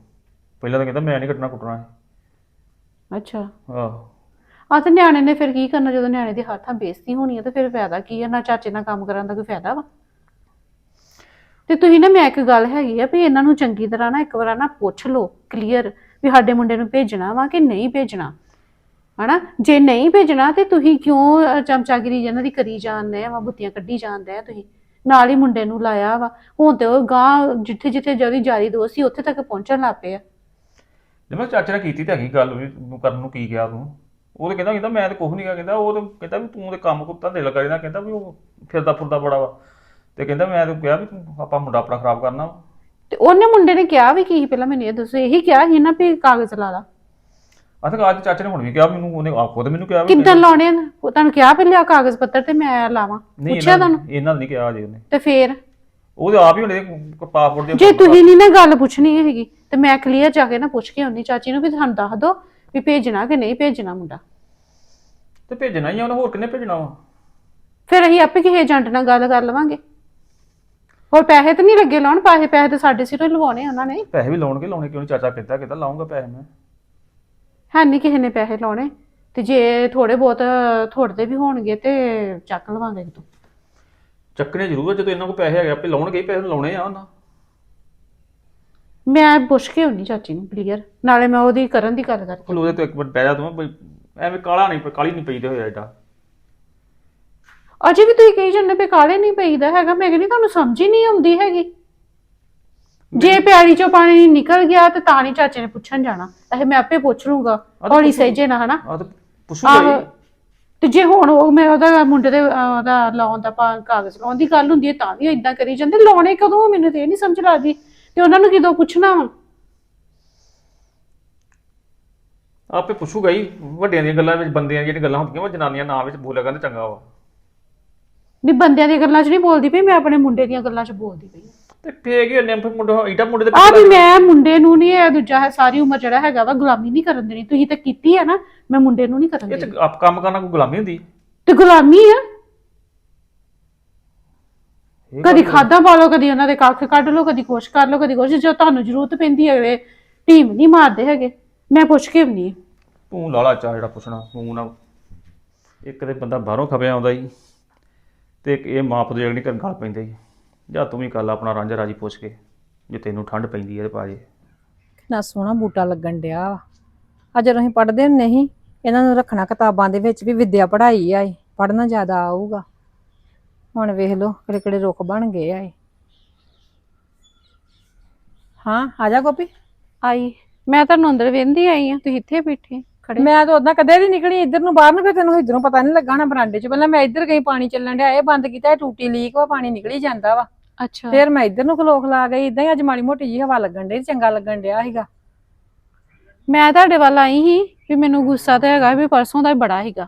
ਪਹਿਲਾਂ ਤਾਂ ਕਹਿੰਦਾ ਮੈਂ ਨਹੀਂ ਕੱਟਣਾ ਕੁੱਟਣਾ ਹੈ ਅੱਛਾ। ਆਹੋ। ਆ ਤੇ ਨਿਆਣੇ ਨੇ ਫਿਰ ਕੀ ਕਰਨਾ? ਜਦੋਂ ਨਿਆਣੇ ਦੇ ਹੱਥਾਂ ਬੇਇੱਜ਼ਤੀ ਹੋਣੀ ਆ ਤੇ ਫਿਰ ਫਾਇਦਾ ਕੀ ਆ? ਨਾ ਚਾਚੇ ਨਾਲ ਕੰਮ ਕਰਨ ਦਾ ਕੋਈ ਫਾਇਦਾ ਵਾ? ਤੇ ਤੁਸੀਂ ਨਾ ਮੈਂ ਇੱਕ ਗੱਲ ਹੈਗੀ ਆ ਵੀ ਇਹਨਾਂ ਨੂੰ ਚੰਗੀ ਤਰ੍ਹਾਂ ਨਾ ਇੱਕ ਵਾਰ ਨਾ ਪੁੱਛ ਲਓ ਕਲੀਅਰ ਵੀ ਸਾਡੇ ਮੁੰਡੇ ਨੂੰ ਭੇਜਣਾ ਵਾ ਕਿ ਨਹੀਂ ਭੇਜਣਾ? ਹਨਾ? ਜੇ ਨਹੀਂ ਭੇਜਣਾ ਤੇ ਤੁਸੀਂ ਕਿਉਂ ਚਮਚਾਗਿਰੀ ਇਹਨਾਂ ਦੀ ਕਰੀ ਜਾਂਦੇ ਆ ਵਾ ਬੁੱਤੀਆਂ ਕੱਢੀ ਜਾਂਦੇ ਆ ਤੁਸੀਂ? ਨਾਲ ਹੀ ਮੁੰਡੇ ਨੂੰ ਲਾਇਆ ਵਾ। ਹੁਣ ਤੇ ਉਹ ਗਾਂ ਜਿੱਥੇ ਜਿੱਥੇ ਜਿਹੜੀ ਜਾਰੀ ਦੋਸਤ ਸੀ ਉੱਥੇ ਤੱਕ ਪਹੁੰਚਣ ਲੱਗ ਪਏ ਆ। ਜੇ ਮੈਂ ਚਾਚੇ ਨਾਲ ਕੀਤੀ ਤਾਂ ਹੈਗੀ ਗੱਲ ਵੀ ਤੂੰ ਕਰਨ ਨੂੰ ਕੀ ਕਿਹਾ ਤੂੰ? ਉਹ ਤਾਂ ਕਹਿੰਦਾ ਕਹਿੰਦਾ ਮੈਂ ਤਾਂ ਕੁਝ ਨਹੀਂ ਕਹਿੰਦਾ ਉਹ ਤਾਂ ਕਹਿੰਦਾ ਵੀ ਤੂੰ ਤੇ ਕੰਮ ਕੁ ਧੰਦੇ ਲਗਾ ਰਹਿਣਾ ਕਹਿੰਦਾ ਵੀ ਉਹ ਫਿਰਦਾ ਫੁਰਦਾ ਬੜਾ ਵਾ। ਤੇ ਕਹਿੰਦਾ ਮੈਂ ਤਾਂ ਕਿਹਾ ਵੀ ਤੂੰ ਆਪਾਂ ਮੁੰਡਾ ਆਪਣਾ ਖਰਾਬ ਕਰਨਾ। ਤੇ ਉਹਨੇ ਮੁੰਡੇ ਨੇ ਕਿਹਾ ਵੀ ਕੀ ਪਹਿਲਾਂ ਮੈਨੂੰ ਇਹ ਦੱਸੋ। ਇਹੀ ਕਿਹਾ ਸੀ ਨਾ ਵੀ ਕਾਗਜ਼ ਲਾ ਲਾ। ਆ ਤਾਂ ਅੱਜ ਚਾਚੇ ਨੇ ਹੁਣ ਵੀ ਕਿਹਾ ਮੈਨੂੰ ਉਹਨੇ ਆਪ ਖੁਦ ਮੈਨੂੰ ਕਿਹਾ ਵੀ ਕਿੱਦਾਂ ਲਾਉਣੇ ਨੇ? ਉਹ ਤੁਹਾਨੂੰ ਕਿਹਾ ਵੀ ਲਿਆ ਕਾਗਜ਼ ਪੱਤਰ ਤੇ ਮੈਂ ਲਾਵਾਂ। ਨਹੀਂ ਪੁੱਛਿਆ ਇਹਨਾਂ ਤੁਹਾਨੂੰ? ਇਹਨਾਂ ਨੇ ਨਹੀਂ ਕਿਹਾ ਜੀ ਉਹਨੇ। ਤੇ ਫੇਰ? ਉਹਦੇ ਆਪ ਹੀ ਹੁਣੇ ਪਾਸਪੋਰਟ ਦੇ ਜੇ ਤੁਸੀਂ ਨਹੀਂ ਨਾ ਗੱਲ ਪੁੱਛਣੀ ਹੈਗੀ ਤੇ ਮੈਂ ਕਲੀਅਰ ਜਾ ਕੇ ਨਾ ਪੁੱਛ ਕੇ ਆਉਣੀ ਚਾਚੀ ਨੂੰ ਵੀ ਤੁਹਾਨੂੰ ਦੱਸ ਦੋ ਵੀ ਭੇਜਣਾ ਕਿ ਨਹੀਂ ਭੇਜਣਾ ਮੁੰਡਾ। ਤੇ ਭੇਜਣਾ ਹੀ ਆ ਉਹਨੇ ਹੋਰ ਕਿੰਨੇ ਭੇਜਣਾ ਵਾ? ਫਿਰ ਅਸੀਂ ਆਪੇ ਕਿਸੇ ਏਜੰਟ ਨਾਲ ਗੱਲ ਕਰ ਲਵਾਂਗੇ। ਹੋਰ ਪੈਸੇ ਤਾਂ ਨਹੀਂ ਲੱਗੇ ਲਾਉਣ ਪੈਸੇ ਪੈਸੇ ਤਾਂ ਸਾਡੇ ਸਿਰੋਂ ਹੀ ਲਵਾਉਣੇ ਆ ਉਹਨਾਂ ਨੇ। ਪੈਸੇ ਵੀ ਲਾਉਣਗੇ ਲਾਉਣੇ ਕਿਉਂ ਨੀ? ਚਾਚਾ ਕਹਿੰਦਾ ਕਹਿੰਦਾ ਲਾਉਂਗਾ ਪੈਸੇ ਮੈਂ। ਹੈ ਨਹੀਂ ਕਿਸੇ ਨੇ ਪੈਸੇ ਲਾਉਣੇ। ਤੇ ਜੇ ਥੋੜੇ ਬਹੁਤ ਥੋੜੇ ਦੇ ਵੀ ਹੋਣਗੇ ਤੇ ਚੱਕ ਲਵਾਂਗੇ ਤੂੰ ਚੱਕਣੇ ਜ਼ਰੂਰ ਆ ਜਦੋਂ ਇਹਨਾਂ ਕੋਲ ਪੈਸੇ ਹੈਗੇ ਆਪੇ ਲਾਉਣਗੇ ਹੀ ਪੈਸੇ ਲਾਉਣੇ ਆ ਉਹਨਾਂ। ਮੈਂ ਪੁੱਛ ਕੇ ਆਉਣੀ ਚਾਚੀ ਨੂੰ ਕਲੀਅਰ ਨਾਲੇ ਮੈਂ ਉਹਦੀ ਕਰਨ ਦੀ ਗੱਲ ਕਰ ਫਲ ਉਹਦੇ ਤੋਂ ਇੱਕ ਵਾਰ ਬਹਿ ਜਾ ਤੂੰ ਬਈ ਐਵੇਂ ਕਾਲਾ ਨਹੀਂ ਕਾਲੀ ਨਹੀਂ ਪਈਦੇ ਹੋਇਆ ਐਡਾ। ਅਜੇ ਵੀ ਤੁਸੀਂ ਕਹੀ ਜਾਂਦੇ ਵੀ ਕਾਲੇ ਨਹੀਂ ਪਈਦਾ ਹੈਗਾ ਮੈਂ ਕਹਿੰਦੀ ਤੁਹਾਨੂੰ ਸਮਝ ਹੀ ਨਹੀਂ ਆਉਂਦੀ ਹੈਗੀ। ਜੇ ਪਿਆਰੀ ਚੋਂ ਪਾਣੀ ਨਿਕਲ ਗਿਆ ਤੇ ਤਾਂ ਨਹੀਂ ਚਾਚੇ ਨੇ ਪੁੱਛਣ ਜਾਣਾ। ਇਹ ਮੈਂ ਆਪੇ ਪੁੱਛ ਲੂੰਗਾ ਹੌਲੀ ਸਹਿਜੇ ਨਾ ਹਨਾ? ਆ ਤਾਂ ਪੁੱਛੂਗਾ। ਆਹੋ ਹੀ ਤੇ ਜੇ ਹੁਣ ਉਹ ਮੈਂ ਉਹਦਾ ਮੁੰਡੇ ਦੇ ਅਹ, ਉਹਦਾ ਲਾਉਣ ਦਾ ਪਾ- ਕਾਗਜ਼ ਲਾਉਣ ਦੀ ਗੱਲ ਹੁੰਦੀ ਹੈ ਤਾਂ ਵੀ ਇਦਾਂ ਕਰੀ ਜਾਂਦੇ। ਲਾਉਣੇ ਕਦੋਂ ਆ? ਮੈਨੂੰ ਤੇ ਇਹ ਨਹੀਂ ਸਮਝ ਲੱਗਦੀ। ਤੇ ਉਹਨਾਂ ਨੂੰ ਕਿਦੋਂ ਪੁੱਛਣਾ ਵਾ? ਆਪੇ ਪੁੱਛੂਗਾ ਹੀ। ਵੱਡਿਆਂ ਦੀਆਂ ਗੱਲਾਂ ਵਿੱਚ ਬੰਦਿਆਂ ਦੀਆਂ ਜਿਹੜੀਆਂ ਗੱਲਾਂ ਹੁੰਦੀਆਂ ਉਹ ਜਨਾਨੀਆਂ ਨਾਂ ਵਿੱਚ ਬੋਲਿਆ ਕਹਿੰਦੇ ਚੰਗਾ ਵਾ। ਵੀ ਬੰਦਿਆਂ ਦੀਆਂ ਗੱਲਾਂ 'ਚ ਨਹੀਂ ਬੋਲਦੀ ਪਈ ਮੈਂ ਆਪਣੇ ਮੁੰਡੇ ਦੀਆਂ ਗੱਲਾਂ 'ਚ ਬੋਲਦੀ ਪਈ ਤੇ ਫੇਕ ਹੀ ਉਹਨੇ ਫਿਰ ਮੁੰਡਾ ਈਟਾ ਮੁੰਡੇ ਦੇ ਆ ਵੀ ਮੈਂ ਮੁੰਡੇ ਨੂੰ ਨਹੀਂ ਇਹ ਦੂਜਾ ਹੈ ਸਾਰੀ ਉਮਰ ਜਿਹੜਾ ਹੈਗਾ ਵਾ ਗੁਲਾਮੀ ਨਹੀਂ ਕਰਨ ਦੇਣੀ। ਤੁਸੀਂ ਤਾਂ ਕੀਤੀ ਹੈ ਨਾ ਮੈਂ ਮੁੰਡੇ ਨੂੰ ਨਹੀਂ ਕਰਨ ਇਹ ਦੇਣੀ। ਚ ਆਪ ਕੰਮ ਕਰਨਾ ਕੋਈ ਗੁਲਾਮੀ ਹੁੰਦੀ? ਤੇ ਗੁਲਾਮੀ ਆ? ਇਹ ਕਦੀ ਖਾਦਾਂ ਪਾ ਲਓ ਕਦੀ ਉਹਨਾਂ ਦੇ ਕੱਖ ਕੱਢ ਲਓ ਕਦੀ ਕੁਛ ਕਰ ਲਓ ਕਦੀ ਕੁਛ। ਜੋ ਤੁਹਾਨੂੰ ਜ਼ਰੂਰਤ ਪੈਂਦੀ ਹੈ ਢੀਮ ਨਹੀਂ ਮਾਰਦੇ ਹੈਗੇ। ਮੈਂ ਪੁੱਛ ਕੇ ਵੀ ਨਹੀਂ ਤੂੰ ਲਾਲਾ ਚਾਹ ਜਿਹੜਾ ਪੁੱਛਣਾ ਤੂੰ ਨਾ ਇੱਕ ਤੇ ਬੰਦਾ ਬਾਹਰੋਂ ਖਪਿਆ ਆਉਂਦਾ ਹੀ ਤੇ ਇੱਕ ਇਹ ਮਾਂ ਪੁੱਤ ਜਿਹੜੀ ਕਰ ਗੱਲ ਪੈਂਦੇ ਹੀ ਜਾਂ ਤੂੰ ਵੀ ਕੱਲ ਆਪਣਾ ਰਾਂਝਾ ਰਾਜੀ ਪੁੱਛ ਕੇ ਜੇ ਤੈਨੂੰ ਠੰਡ ਪੈਂਦੀ ਹੈ ਤੇ ਪਾ ਜੇ। ਕਿੰਨਾ ਸੋਹਣਾ ਬੂਟਾ ਲੱਗਣ ਡਿਆ ਵਾ। ਆ ਜਦੋਂ ਅਸੀਂ ਪੜ੍ਹਦੇ ਹੁੰਦੇ ਸੀ ਇਹਨਾਂ ਨੂੰ ਰੱਖਣਾ ਕਿਤਾਬਾਂ ਦੇ ਵਿੱਚ ਵੀ ਵਿੱਦਿਆ ਪੜ੍ਹਾਈ ਆ ਇਹ ਪੜ੍ਹਨਾ ਜ਼ਿਆਦਾ ਆਊਗਾ। ਹੁਣ ਵੇਖ ਲਓ ਕਿਹੜੇ ਕਿਹੜੇ ਰੁੱਖ ਬਣ ਗਏ ਆ ਇਹ। ਹਾਂ ਆ ਜਾ ਗੋਪੀ। ਆਈ ਮੈਂ ਤੁਹਾਨੂੰ ਅੰਦਰ ਵੇਂਦੀ ਆਈ ਆ ਤੁਸੀਂ ਇੱਥੇ ਬੈਠੇ ਖੜੇ। ਮੈਂ ਤਾਂ ਉਦਾਂ ਕਦੇ ਨਹੀਂ ਨਿਕਲੀ ਇੱਧਰ ਨੂੰ ਬਾਹਰ ਨੂੰ ਫਿਰ ਤੈਨੂੰ ਇਧਰੋਂ ਪਤਾ ਨਹੀਂ ਲੱਗਾ ਨਾ ਬਰਾਂਡੇ 'ਚ। ਪਹਿਲਾਂ ਮੈਂ ਇੱਧਰ ਗਈ ਪਾਣੀ ਚੱਲਣ ਡਿਆ ਇਹ ਬੰਦ ਕੀਤਾ ਇਹ ਟੂਟੀ ਲੀਕ ਵਾ ਪਾਣੀ ਨਿਕਲੀ ਜਾਂਦਾ ਵਾ। ਅੱਛਾ। ਫਿਰ ਮੈਂ ਇੱਧਰ ਨੂੰ ਖਲੋਖ ਲਾ ਗਈ ਇਦਾਂ ਹੀ ਅੱਜ ਮਾੜੀ ਮੋਟੀ ਜੀ ਹਵਾ ਲੱਗਣ ਡਈ ਚੰਗਾ ਲੱਗਣ ਡਿਆ ਸੀਗਾ। ਮੈਂ ਤੁਹਾਡੇ ਵੱਲ ਆਈ ਸੀ ਵੀ ਮੈਨੂੰ ਗੁੱਸਾ ਤਾਂ ਹੈਗਾ ਵੀ ਪਰਸੋਂ ਦਾ ਹੀ ਬੜਾ ਸੀਗਾ।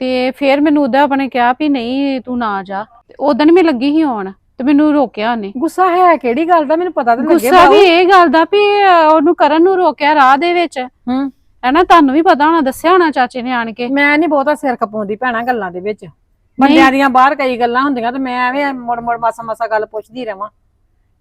ਤੇ ਫਿਰ ਮੈਨੂੰ ਉਹਦਾ ਆਪਣੇ ਕਿਹਾ ਵੀ ਨਹੀਂ ਤੂੰ ਨਾ ਜਾ। ਉਦੋਂ ਮੈਂ ਲੱਗੀ ਸੀ ਆਉਣ ਤੇ ਮੈਨੂੰ ਰੋਕਿਆ ਉਹਨੇ। ਗੁੱਸਾ ਹੈ ਕਿਹੜੀ ਗੱਲ ਦਾ? ਮੈਨੂੰ ਪਤਾ ਤਾਂ ਲੱਗੇ ਗੁੱਸਾ ਵੀ ਇਹ ਗੱਲ ਦਾ ਵੀ ਉਹਨੂੰ ਕਰਨ ਨੂੰ ਰੋਕਿਆ ਰਾਹ ਦੇ ਵਿੱਚ। ਹੂੰ। ਹੈਨਾ ਤੁਹਾਨੂੰ ਵੀ ਪਤਾ ਹੋਣਾ ਦੱਸਿਆ ਹੋਣਾ ਚਾਚੇ ਨੇ ਆਣ ਕੇ। ਮੈਂ ਨਹੀਂ ਬਹੁਤਾ ਸਿਰ ਖਪਾਉਂਦੀ ਭੈਣਾ ਗੱਲਾਂ ਦੇ ਵਿੱਚ। ਬੰਦਿਆਂ ਦੀਆਂ ਬਾਹਰ ਕਈ ਗੱਲਾਂ ਹੁੰਦੀਆਂ ਤੇ ਮੈਂ ਐਵੇਂ ਮੁੜ ਮੁੜ ਮਾਸਾ ਮਾਸਾ ਗੱਲ ਪੁੱਛਦੀ ਰਵਾਂ।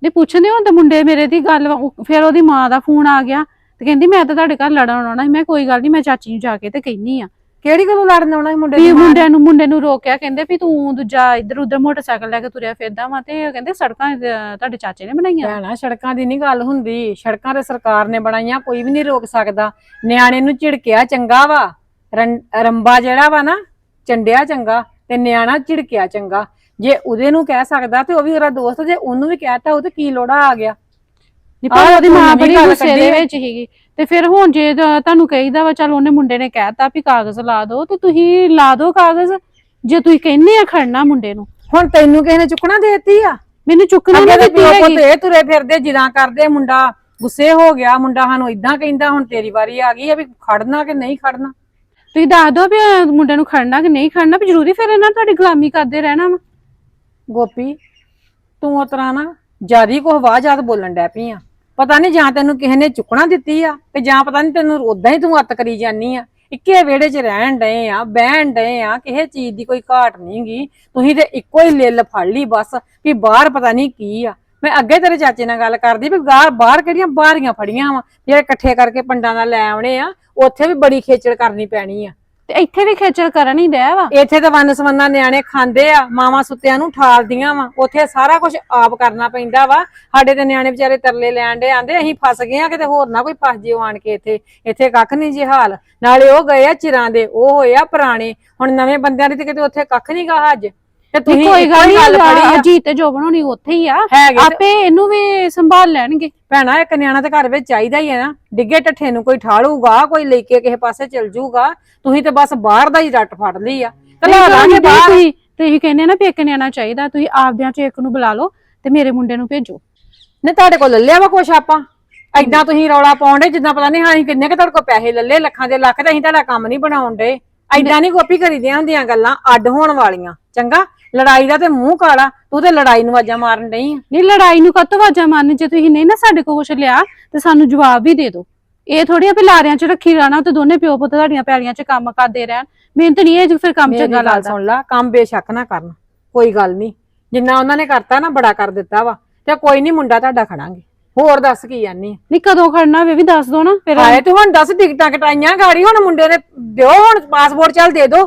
ਜੇ ਪੁੱਛਦੇ ਹੋ ਤੇ ਮੁੰਡੇ ਮੇਰੇ ਦੀ ਗੱਲ ਉਹ- ਫਿਰ ਉਹਦੀ ਮਾਂ ਦਾ ਫੋਨ ਆ ਗਿਆ ਤੇ ਕਹਿੰਦੀ ਮੈਂ ਤਾਂ ਤੁਹਾਡੇ ਘਰ ਲੜਨ ਆਉਣਾ ਸੀ। ਮੈਂ ਕੋਈ ਗੱਲ ਨਹੀਂ ਮੈਂ ਚਾਚੀ ਨੂੰ ਜਾ ਕੇ ਤੇ ਕਹਿਨੀ ਆ ਕਿਹੜੀ ਗੱਲੋਂ ਲੜਨ ਆਉਣਾ ਸੀ ਮੁੰਡੇ ਵੀ ਦੀ ਮਾਂ? ਮੁੰਡਿਆਂ ਨੂੰ ਮੁੰਡੇ ਨੂੰ ਰੋਕਿਆ ਕਹਿੰਦੇ ਵੀ ਤੂੰ ਦੂਜਾ ਇੱਧਰ ਉੱਧਰ ਮੋਟਰਸਾਈਕਲ ਲੈ ਕੇ ਤੁਰਿਆ ਫਿਰਦਾ ਵਾ ਤੇ ਉਹ ਕਹਿੰਦੇ ਸੜਕਾਂ ਅਹ, ਤੁਹਾਡੇ ਚਾਚੇ ਨੇ ਬਣਾਈਆਂ। ਭੈਣਾ ਸੜਕਾਂ ਦੀ ਨਹੀਂ ਗੱਲ ਹੁੰਦੀ। ਸੜਕਾਂ ਤੇ ਸਰਕਾਰ ਨੇ ਬਣਾਈਆਂ ਕੋਈ ਵੀ ਨਹੀਂ ਰੋਕ ਸਕਦਾ। ਨਿਆਣੇ ਨੂੰ ਝਿੜਕਿਆ ਚੰਗਾ ਵਾ। ਰੰ- ਰੰਬਾ ਜਿਹੜਾ ਵਾ ਨਾ ਚੰਡਿਆ ਚੰਗਾ। ਤੇ ਨਿਆਣਾ ਝਿੜਕਿਆ ਚੰਗਾ। ਜੇ ਉਹਦੇ ਨੂੰ ਕਹਿ ਸਕਦਾ ਤੇ ਉਹ ਵੀ ਉਹਦਾ ਦੋਸਤ ਜੇ ਉਹਨੂੰ ਵੀ ਕਹਿਤਾ ਉਹ ਤੇ ਕੀ ਲੋੜਾ ਆ ਗਿਆ। ਨਹੀਂ ਪਰ ਉਹਦੀ ਮਾਂ ਬੜੀ ਗੁੱਸੇ ਦੇ। ਵਿੱਚ ਸੀਗੀ। ਤੇ ਫਿਰ ਹੁਣ ਜੇ ਤੁਹਾਨੂੰ ਕਹੀਦਾ ਵਾ ਚੱਲ ਉਹਨੇ ਮੁੰਡੇ ਨੇ ਕਹਿਤਾ ਵੀ ਕਾਗਜ਼ ਲਾ ਦਿਓ ਤੇ ਤੁਸੀਂ ਲਾ ਦਿਓ ਕਾਗਜ਼ ਜੇ ਤੁਸੀਂ ਕਹਿੰਦੇ ਆ ਖੜਨਾ ਮੁੰਡੇ ਨੂੰ। ਹੁਣ ਤੈਨੂੰ ਕਿਸੇ ਨੇ ਚੁੱਕਣਾ ਦੇਤੀ ਆ? ਮੈਨੂੰ ਚੁੱਕਣਾ ਨਹੀਂ ਦਿੱਤੀ ਹੈਗੀ ਪੁੱਤ ਇਹ ਤੁਰੇ ਫਿਰਦੇ ਜਿਦਾਂ ਕਰਦੇ ਮੁੰਡਾ ਗੁੱਸੇ ਹੋ ਗਿਆ ਮੁੰਡਾ ਸਾਨੂੰ ਇਦਾਂ ਕਹਿੰਦਾ ਹੁਣ ਤੇਰੀ ਵਾਰੀ ਆ ਗਈ ਆ ਵੀ ਖੜਨਾ ਕਿ ਨਹੀਂ ਖੜਨਾ? ਤੁਸੀਂ ਦੱਸ ਦਿਓ ਵੀ ਅਹ, ਮੁੰਡੇ ਨੂੰ ਖੜਨਾ ਕਿ ਨਹੀਂ ਖੜਨਾ? ਵੀ ਜ਼ਰੂਰੀ ਫਿਰ ਇਹਨਾਂ ਤੁਹਾਡੀ ਗੁਲਾਮੀ ਕਰਦੇ ਰਹਿਣਾ ਵਾ। ਗੋਪੀ ਤੂੰ ਉਹ ਤਰ੍ਹਾਂ ਨਾ ਜਿਆਦੀ ਕੋ ਆਵਾਜ਼ਾਤ ਬੋਲਣ ਡੈ ਪਈ ਆ। ਪਤਾ ਨਹੀਂ ਜਾਂ ਤੈਨੂੰ ਕਿਸੇ ਨੇ ਚੁੱਕਣਾ ਦਿੱਤੀ ਆ ਤੇ ਜਾਂ ਪਤਾ ਨਹੀਂ ਤੈਨੂੰ ਉਦਾਂ ਹੀ ਤੂੰ ਅੱਤ ਕਰੀ ਜਾਨੀ ਆ। ਇੱਕੇ ਵਿਹੜੇ 'ਚ ਰਹਿਣ ਡਏ ਆ ਬਹਿਣ ਡਏ ਆ ਕਿਸੇ ਚੀਜ਼ ਦੀ ਕੋਈ ਘਾਟ ਨਹੀਂਗੀ ਤੁਸੀਂ ਤੇ ਇੱਕੋ ਹੀ ਲਿੱਲ ਫੜ ਲਈ ਬਸ ਵੀ ਬਾਹਰ ਪਤਾ ਨਹੀਂ ਕੀ ਆ। ਮੈਂ ਅੱਗੇ ਤੇਰੇ ਚਾਚੇ ਨਾਲ ਗੱਲ ਕਰਦੀ ਵੀ ਗਾਰ ਬਾਹਰ ਕਿਹੜੀਆਂ ਬਾਹਰੀਆਂ ਫੜੀਆਂ ਵਾ ਜਿਹੜੇ ਇਕੱਠੇ ਕਰਕੇ ਪੰਡਾਂ ਦਾ ਲੈ ਆਉਣੇ ਆ ਉੱਥੇ ਵੀ ਬੜੀ ਖੇਚਲ ਕਰਨੀ ਪੈਣੀ ਆ। ਤੇ ਇੱਥੇ ਵੀ ਖੇਚਲ ਕਰਨ ਹੀ ਡਿਆ ਵਾ। ਇੱਥੇ ਤਾਂ ਵੰਨ ਸਵੰਨਾ ਨਿਆਣੇ ਖਾਂਦੇ ਆ ਮਾਵਾਂ ਸੁੱਤਿਆਂ ਨੂੰ ਠਾਲਦੀਆਂ ਵਾ ਉੱਥੇ ਸਾਰਾ ਕੁਝ ਆਪ ਕਰਨਾ ਪੈਂਦਾ ਵਾ। ਸਾਡੇ ਤੇ ਨਿਆਣੇ ਵਿਚਾਰੇ ਤਰਲੇ ਲੈਣ ਦੇ ਆਂਦੇ ਅਸੀਂ ਫਸ ਗਏ ਆ ਕਿਤੇ ਹੋਰ ਨਾ ਕੋਈ ਫਸ ਜਿਓ ਆਣ ਕੇ ਇੱਥੇ ਇੱਥੇ ਕੱਖ ਨਹੀਂ ਜੀ ਹਾਲ। ਨਾਲੇ ਉਹ ਗਏ ਆ ਚਿਰਾਂ ਦੇ ਉਹ ਹੋਏ ਆ ਪੁਰਾਣੇ ਹੁਣ ਨਵੇਂ ਬੰਦਿਆਂ ਦੀ ਤੇ ਕਿਤੇ ਉੱਥੇ ਕੱਖ ਨਹੀਂ ਗਾ ਅੱਜ। ਤੇ ਨਹੀਂ ਤੁਸੀਂ ਕੋਈ ਗੱਲ ਹੀ ਗੱਲ ਨਹੀਂ ਆ। ਅਜੀਤ ਤੇ ਜੋਬਨ ਹੋਣੀ ਉੱਥੇ ਹੀ ਆ। ਹੈਗੇ ਤੇ- ਆਪੇ ਇਹਨੂੰ ਵੀ ਸੰਭਾਲ ਲੈਣਗੇ। ਭੈਣਾ ਇੱਕ ਨਿਆਣਾ ਤੇ ਘਰ ਵਿੱਚ ਚਾਹੀਦਾ ਹੀ ਹੈ ਨਾ। ਡਿੱਗੇ ਟੱਠੇ ਨੂੰ ਕੋਈ ਠਾਲੂਗਾ ਕੋਈ ਲੈ ਕੇ ਕਿਸੇ ਪਾਸੇ ਚਲ ਜਾਊਗਾ ਤੁਸੀਂ ਤੇ ਬਸ ਬਾਹਰ ਦਾ ਹੀ ਰੱਟ ਫੜ ਲਈ ਆ। ਕਲਾ ਨਹੀਂ ਬਾਹਰ? ਤੁਸੀਂ ਤੁਸੀਂ ਕਹਿੰਦੇ ਆ ਨਾ ਵੀ ਇੱਕ ਨਿਆਣਾ ਚਾਹੀਦਾ ਤੁਸੀਂ ਆਪਦਿਆਂ ਚ ਇੱਕ ਨੂੰ ਬੁਲਾ ਲਓ ਤੇ ਮੇਰੇ ਮੁੰਡੇ ਨੂੰ ਭੇਜੋ। ਨੇ ਤੁਹਾਡੇ ਕੋਲ ਲੱਲਿਆ ਵਾ ਕੁਛ ਆਪਾਂ? ਐਦਾਂ ਤੁਸੀਂ ਰੌਲਾ ਪਾਉਂਦੇ ਜਿੱਦਾਂ ਪਤਾ ਨਹੀਂ ਹਾਂ ਅਸੀਂ ਕਿੰਨੇ ਕਿ ਤੁਹਾਡੇ ਕੋਲ ਪੈਸੇ ਲੱਲੇ ਲੱਖਾਂ ਦੇ ਲੱਖ ਤੇ ਅਸੀਂ ਤੁਹਾਡਾ ਕੰਮ ਨਹੀਂ ਬਣਾਉਣ ਦੇ ਐਦਾਂ ਨਹੀਂ ਗੋਪੀ ਕਰੀਦੀਆਂ ਹੁੰਦੀਆਂ ਗੱਲਾਂ ਅੱਡ ਹੋਣ ਵਾਲੀਆਂ। ਚੰਗਾ? ਲੜਾਈ ਦਾ ਤੇ ਮੂੰਹ ਕਾਲਾ ਤੂੰ ਤੇ ਲੜਾਈ ਨੂੰ ਆਵਾਜ਼ਾਂ ਮਾਰਨ ਡਈ ਆ। ਨਹੀਂ ਲੜਾਈ ਨੂੰ ਕਦੋਂ ਵਾਜਾ ਮਾਰਨ? ਜੇ ਤੁਸੀਂ ਨਹੀਂ ਨਾ ਸਾਡੇ ਕੋਲ ਕੁਛ ਲਿਆ ਤੇ ਸਾਨੂੰ ਜਵਾਬ ਵੀ ਦੇ ਦਿਓ। ਇਹ ਥੋੜੀ ਆ ਵੀ ਲਾਰਿਆਂ ਚ ਰੱਖੀ ਰਹਿਣਾ ਤੇ ਦੋਨੇ ਪਿਓ ਪੁੱਤ ਤੁਹਾਡੀਆਂ ਪੈਲੀਆਂ ਚ ਕੰਮ ਕਰਦੇ ਰਹਿਣ। ਮੈਨੂੰ ਤਾਂ ਨਹੀਂ ਇਹ ਫਿਰ ਕੰਮ ਮੇਰੀ ਚੰਗਾ ਗੱਲ ਲੱਗਦਾ। ਸੁਣ ਲਾ ਕੰਮ ਬੇਸ਼ੱਕ ਨਾ ਕਰਨ। ਕੋਈ ਗੱਲ ਨਹੀਂ। ਜਿੰਨਾ ਉਹਨਾਂ ਨੇ ਕਰਤਾ ਨਾ ਬੜਾ ਕਰ ਦਿੱਤਾ ਵਾ। ਤੇ ਕੋਈ ਨਹੀਂ ਮੁੰਡਾ ਤੁਹਾਡਾ ਖੜਾਂਗੇ। ਹੋਰ ਦੱਸ ਕੀ ਜਾਨੀ ਨਹੀਂ ਕਦੋਂ ਖੜਨਾ ਵੇ? ਵੀ ਦੱਸ ਦੋ ਨਾ ਫਿਰ ਆਏ ਤੇ ਹੁਣ ਦੱਸ ਟਿਕਟਾਂ ਕਟਾਈਆਂ ਗਾੜੀ ਹੁਣ ਮੁੰਡੇ ਨੇ ਦਿਓ ਹੁਣ ਪਾਸਪੋਰਟ ਚੱਲ ਦੇ ਦੋ।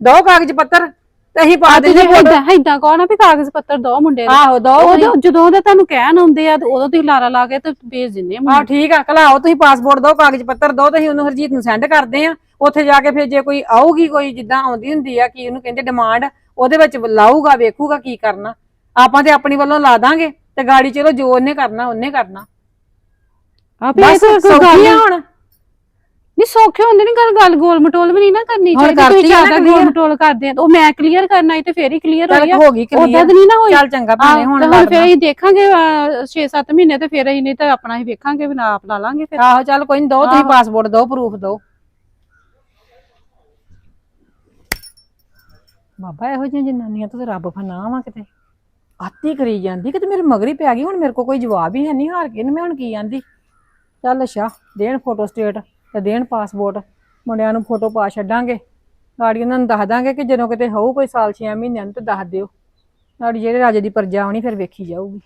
ਦੋ ਕਾਗਜ਼ ਪੱਤਰ। ਤੇ ਅਸੀਂ ਪਾ ਦੇਈਏ ਫੋਟੋ। ਏਦਾਂ ਏਦਾਂ ਕਹੋ ਨਾ ਵੀ ਕਾਗਜ਼ ਪੱਤਰ ਦੋ ਮੁੰਡੇ ਨੂੰ ਆਹੋ ਦੋ ਉਦੋਂ ਜਦੋਂ ਉਹਦੇ ਤੁਹਾਨੂੰ ਕਹਿਣ ਆਉਂਦੇ ਆ ਤੇ ਉਦੋਂ ਤੁਸੀਂ ਲਾਰਾ ਲਾ ਕੇ ਤੇ ਭੇਜ ਦਿੰਦੇ ਆ ਮੁੰਡੇ ਠੀਕ ਆ ਕਲਾਓ ਤੁਸੀਂ ਪਾਸਪੋਰਟ ਦੋ ਕਾਗਜ਼ ਪੱਤਰ ਦੋ ਤੇ ਅਸੀਂ ਉਹਨੂੰ ਹਰਜੀਤ ਨੂੰ ਸੈਂਡ ਕਰਦੇ ਆ। ਉੱਥੇ ਜਾ ਕੇ ਫਿਰ ਜੇ ਕੋਈ ਆਊਗੀ ਕੋਈ ਜਿੱਦਾਂ ਆਉਂਦੀ ਹੁੰਦੀ ਆ ਕੀ ਉਹਨੂੰ ਕਹਿੰਦੇ ਡਿਮਾਂਡ ਉਹਦੇ ਵਿੱਚ ਲਾਊਗਾ ਵੇਖੂਗਾ ਕੀ ਕਰਨਾ। ਆਪਾਂ ਤੇ ਆਪਣੀ ਵੱਲੋਂ ਲਾ ਦਾਂਗੇ ਤੇ ਗਾੜੀ ਚਲੋ ਜੋ ਉਹਨੇ ਕਰਨਾ ਉਹਨੇ ਕਰਨਾ। ਆ ਬਸ ਸੌਖੀ ਆ ਹੁਣ। ਨਹੀਂ ਸੌਖੇ ਹੁੰਦੇ ਨਹੀਂ ਗੱਲ ਗੱਲ ਗੋਲ ਮਟੋਲ ਵੀ ਨਹੀਂ ਨਾ ਕਰਨੀ ਹੁਣ ਚਾਹੀਦੀ ਤੁਸੀਂ ਕਰਤੀ ਆ ਨਾ ਜ਼ਿਆਦਾ ਗੋਲ clear। ਮਟੋਲ ਕਰਦੇ ਆ ਉਹ ਮੈਂ ਕਲੀਅਰ ਕਰਨਾ ਸੀ ਤੇ ਫੇਰ ਹੀ ਕਲੀਅਰ ਚੱਲ ਹੋਈ ਆ ਹੋ ਗਈ ਉਦਾਂ clear। ਤਾਂ ਨਹੀਂ ਨਾ ਹੋਈ ਚੱਲ ਚੰਗਾ ਭਾਵੇਂ ਆਹੋ, ਹੁਣ ਤੇ ਹੁਣ। ਫੇਰ ਅਸੀਂ ਦੇਖਾਂਗੇ 6-7 ਮਹੀਨੇ ਤੇ ਫੇਰ ਅਸੀਂ ਨਹੀਂ ਤਾਂ ਆਪਣਾ ਹੀ ਵੇਖਾਂਗੇ ਵੀ ਨਾਪ ਲਾ ਲਾਂਗੇ ਫਿਰ ਆਹੋ ਚੱਲ ਕੋਈ ਨਹੀਂ ਦੋ ਤੁਸੀਂ। ਪਾਸਪੋਰਟ ਦੋ ਪ੍ਰੂਫ ਦੋ ਬਾਬਾ ਇਹੋ ਜਿਹੀਆਂ ਜਨਾਨੀਆਂ ਤੋਂ ਤੇ ਰੱਬ ਫਨਾ ਵਾ ਕਿਤੇ ਆਤੀ ਕਰੀ ਜਾਂਦੀ ਕਿਤੇ ਮੇਰੇ ਮਗਰੀ ਪੈ ਗਈ ਹੁਣ ਮੇਰੇ ਕੋਲ ਕੋਈ ਜਵਾਬ ਹੀ ਹੈ ਨਹੀਂ ਹਾਰ ਕੇ ਇਹਨੂੰ ਮੈਂ ਹੁਣ ਕੀ ਆਂਦੀ ਚੱਲ ਅੱਛਾ ਦੇਣ ਫੋਟੋ ਸਟੇਟ ਤੇ ਦੇਣ ਪਾਸਪੋਰਟ। ਮੁੰਡਿਆਂ ਨੂੰ ਫੋਟੋ ਪਾ ਛੱਡਾਂਗੇ। ਗਾੜੀ ਉਹਨਾਂ ਨੂੰ ਦੱਸ ਦਾਂਗੇ ਕਿ ਜਦੋਂ ਕਿਤੇ ਹੋਊ ਕੋਈ ਸਾਲ 6 ਮਹੀਨਿਆਂ ਨੂੰ ਤੇ ਦੱਸ ਦਿਓ। ਸਾਡੀ ਜਿਹੜੇ ਰਾਜੇ ਦੀ ਪਰਜਾ ਆਉਣੀ ਫਿਰ ਵੇਖੀ ਜਾਊਗੀ।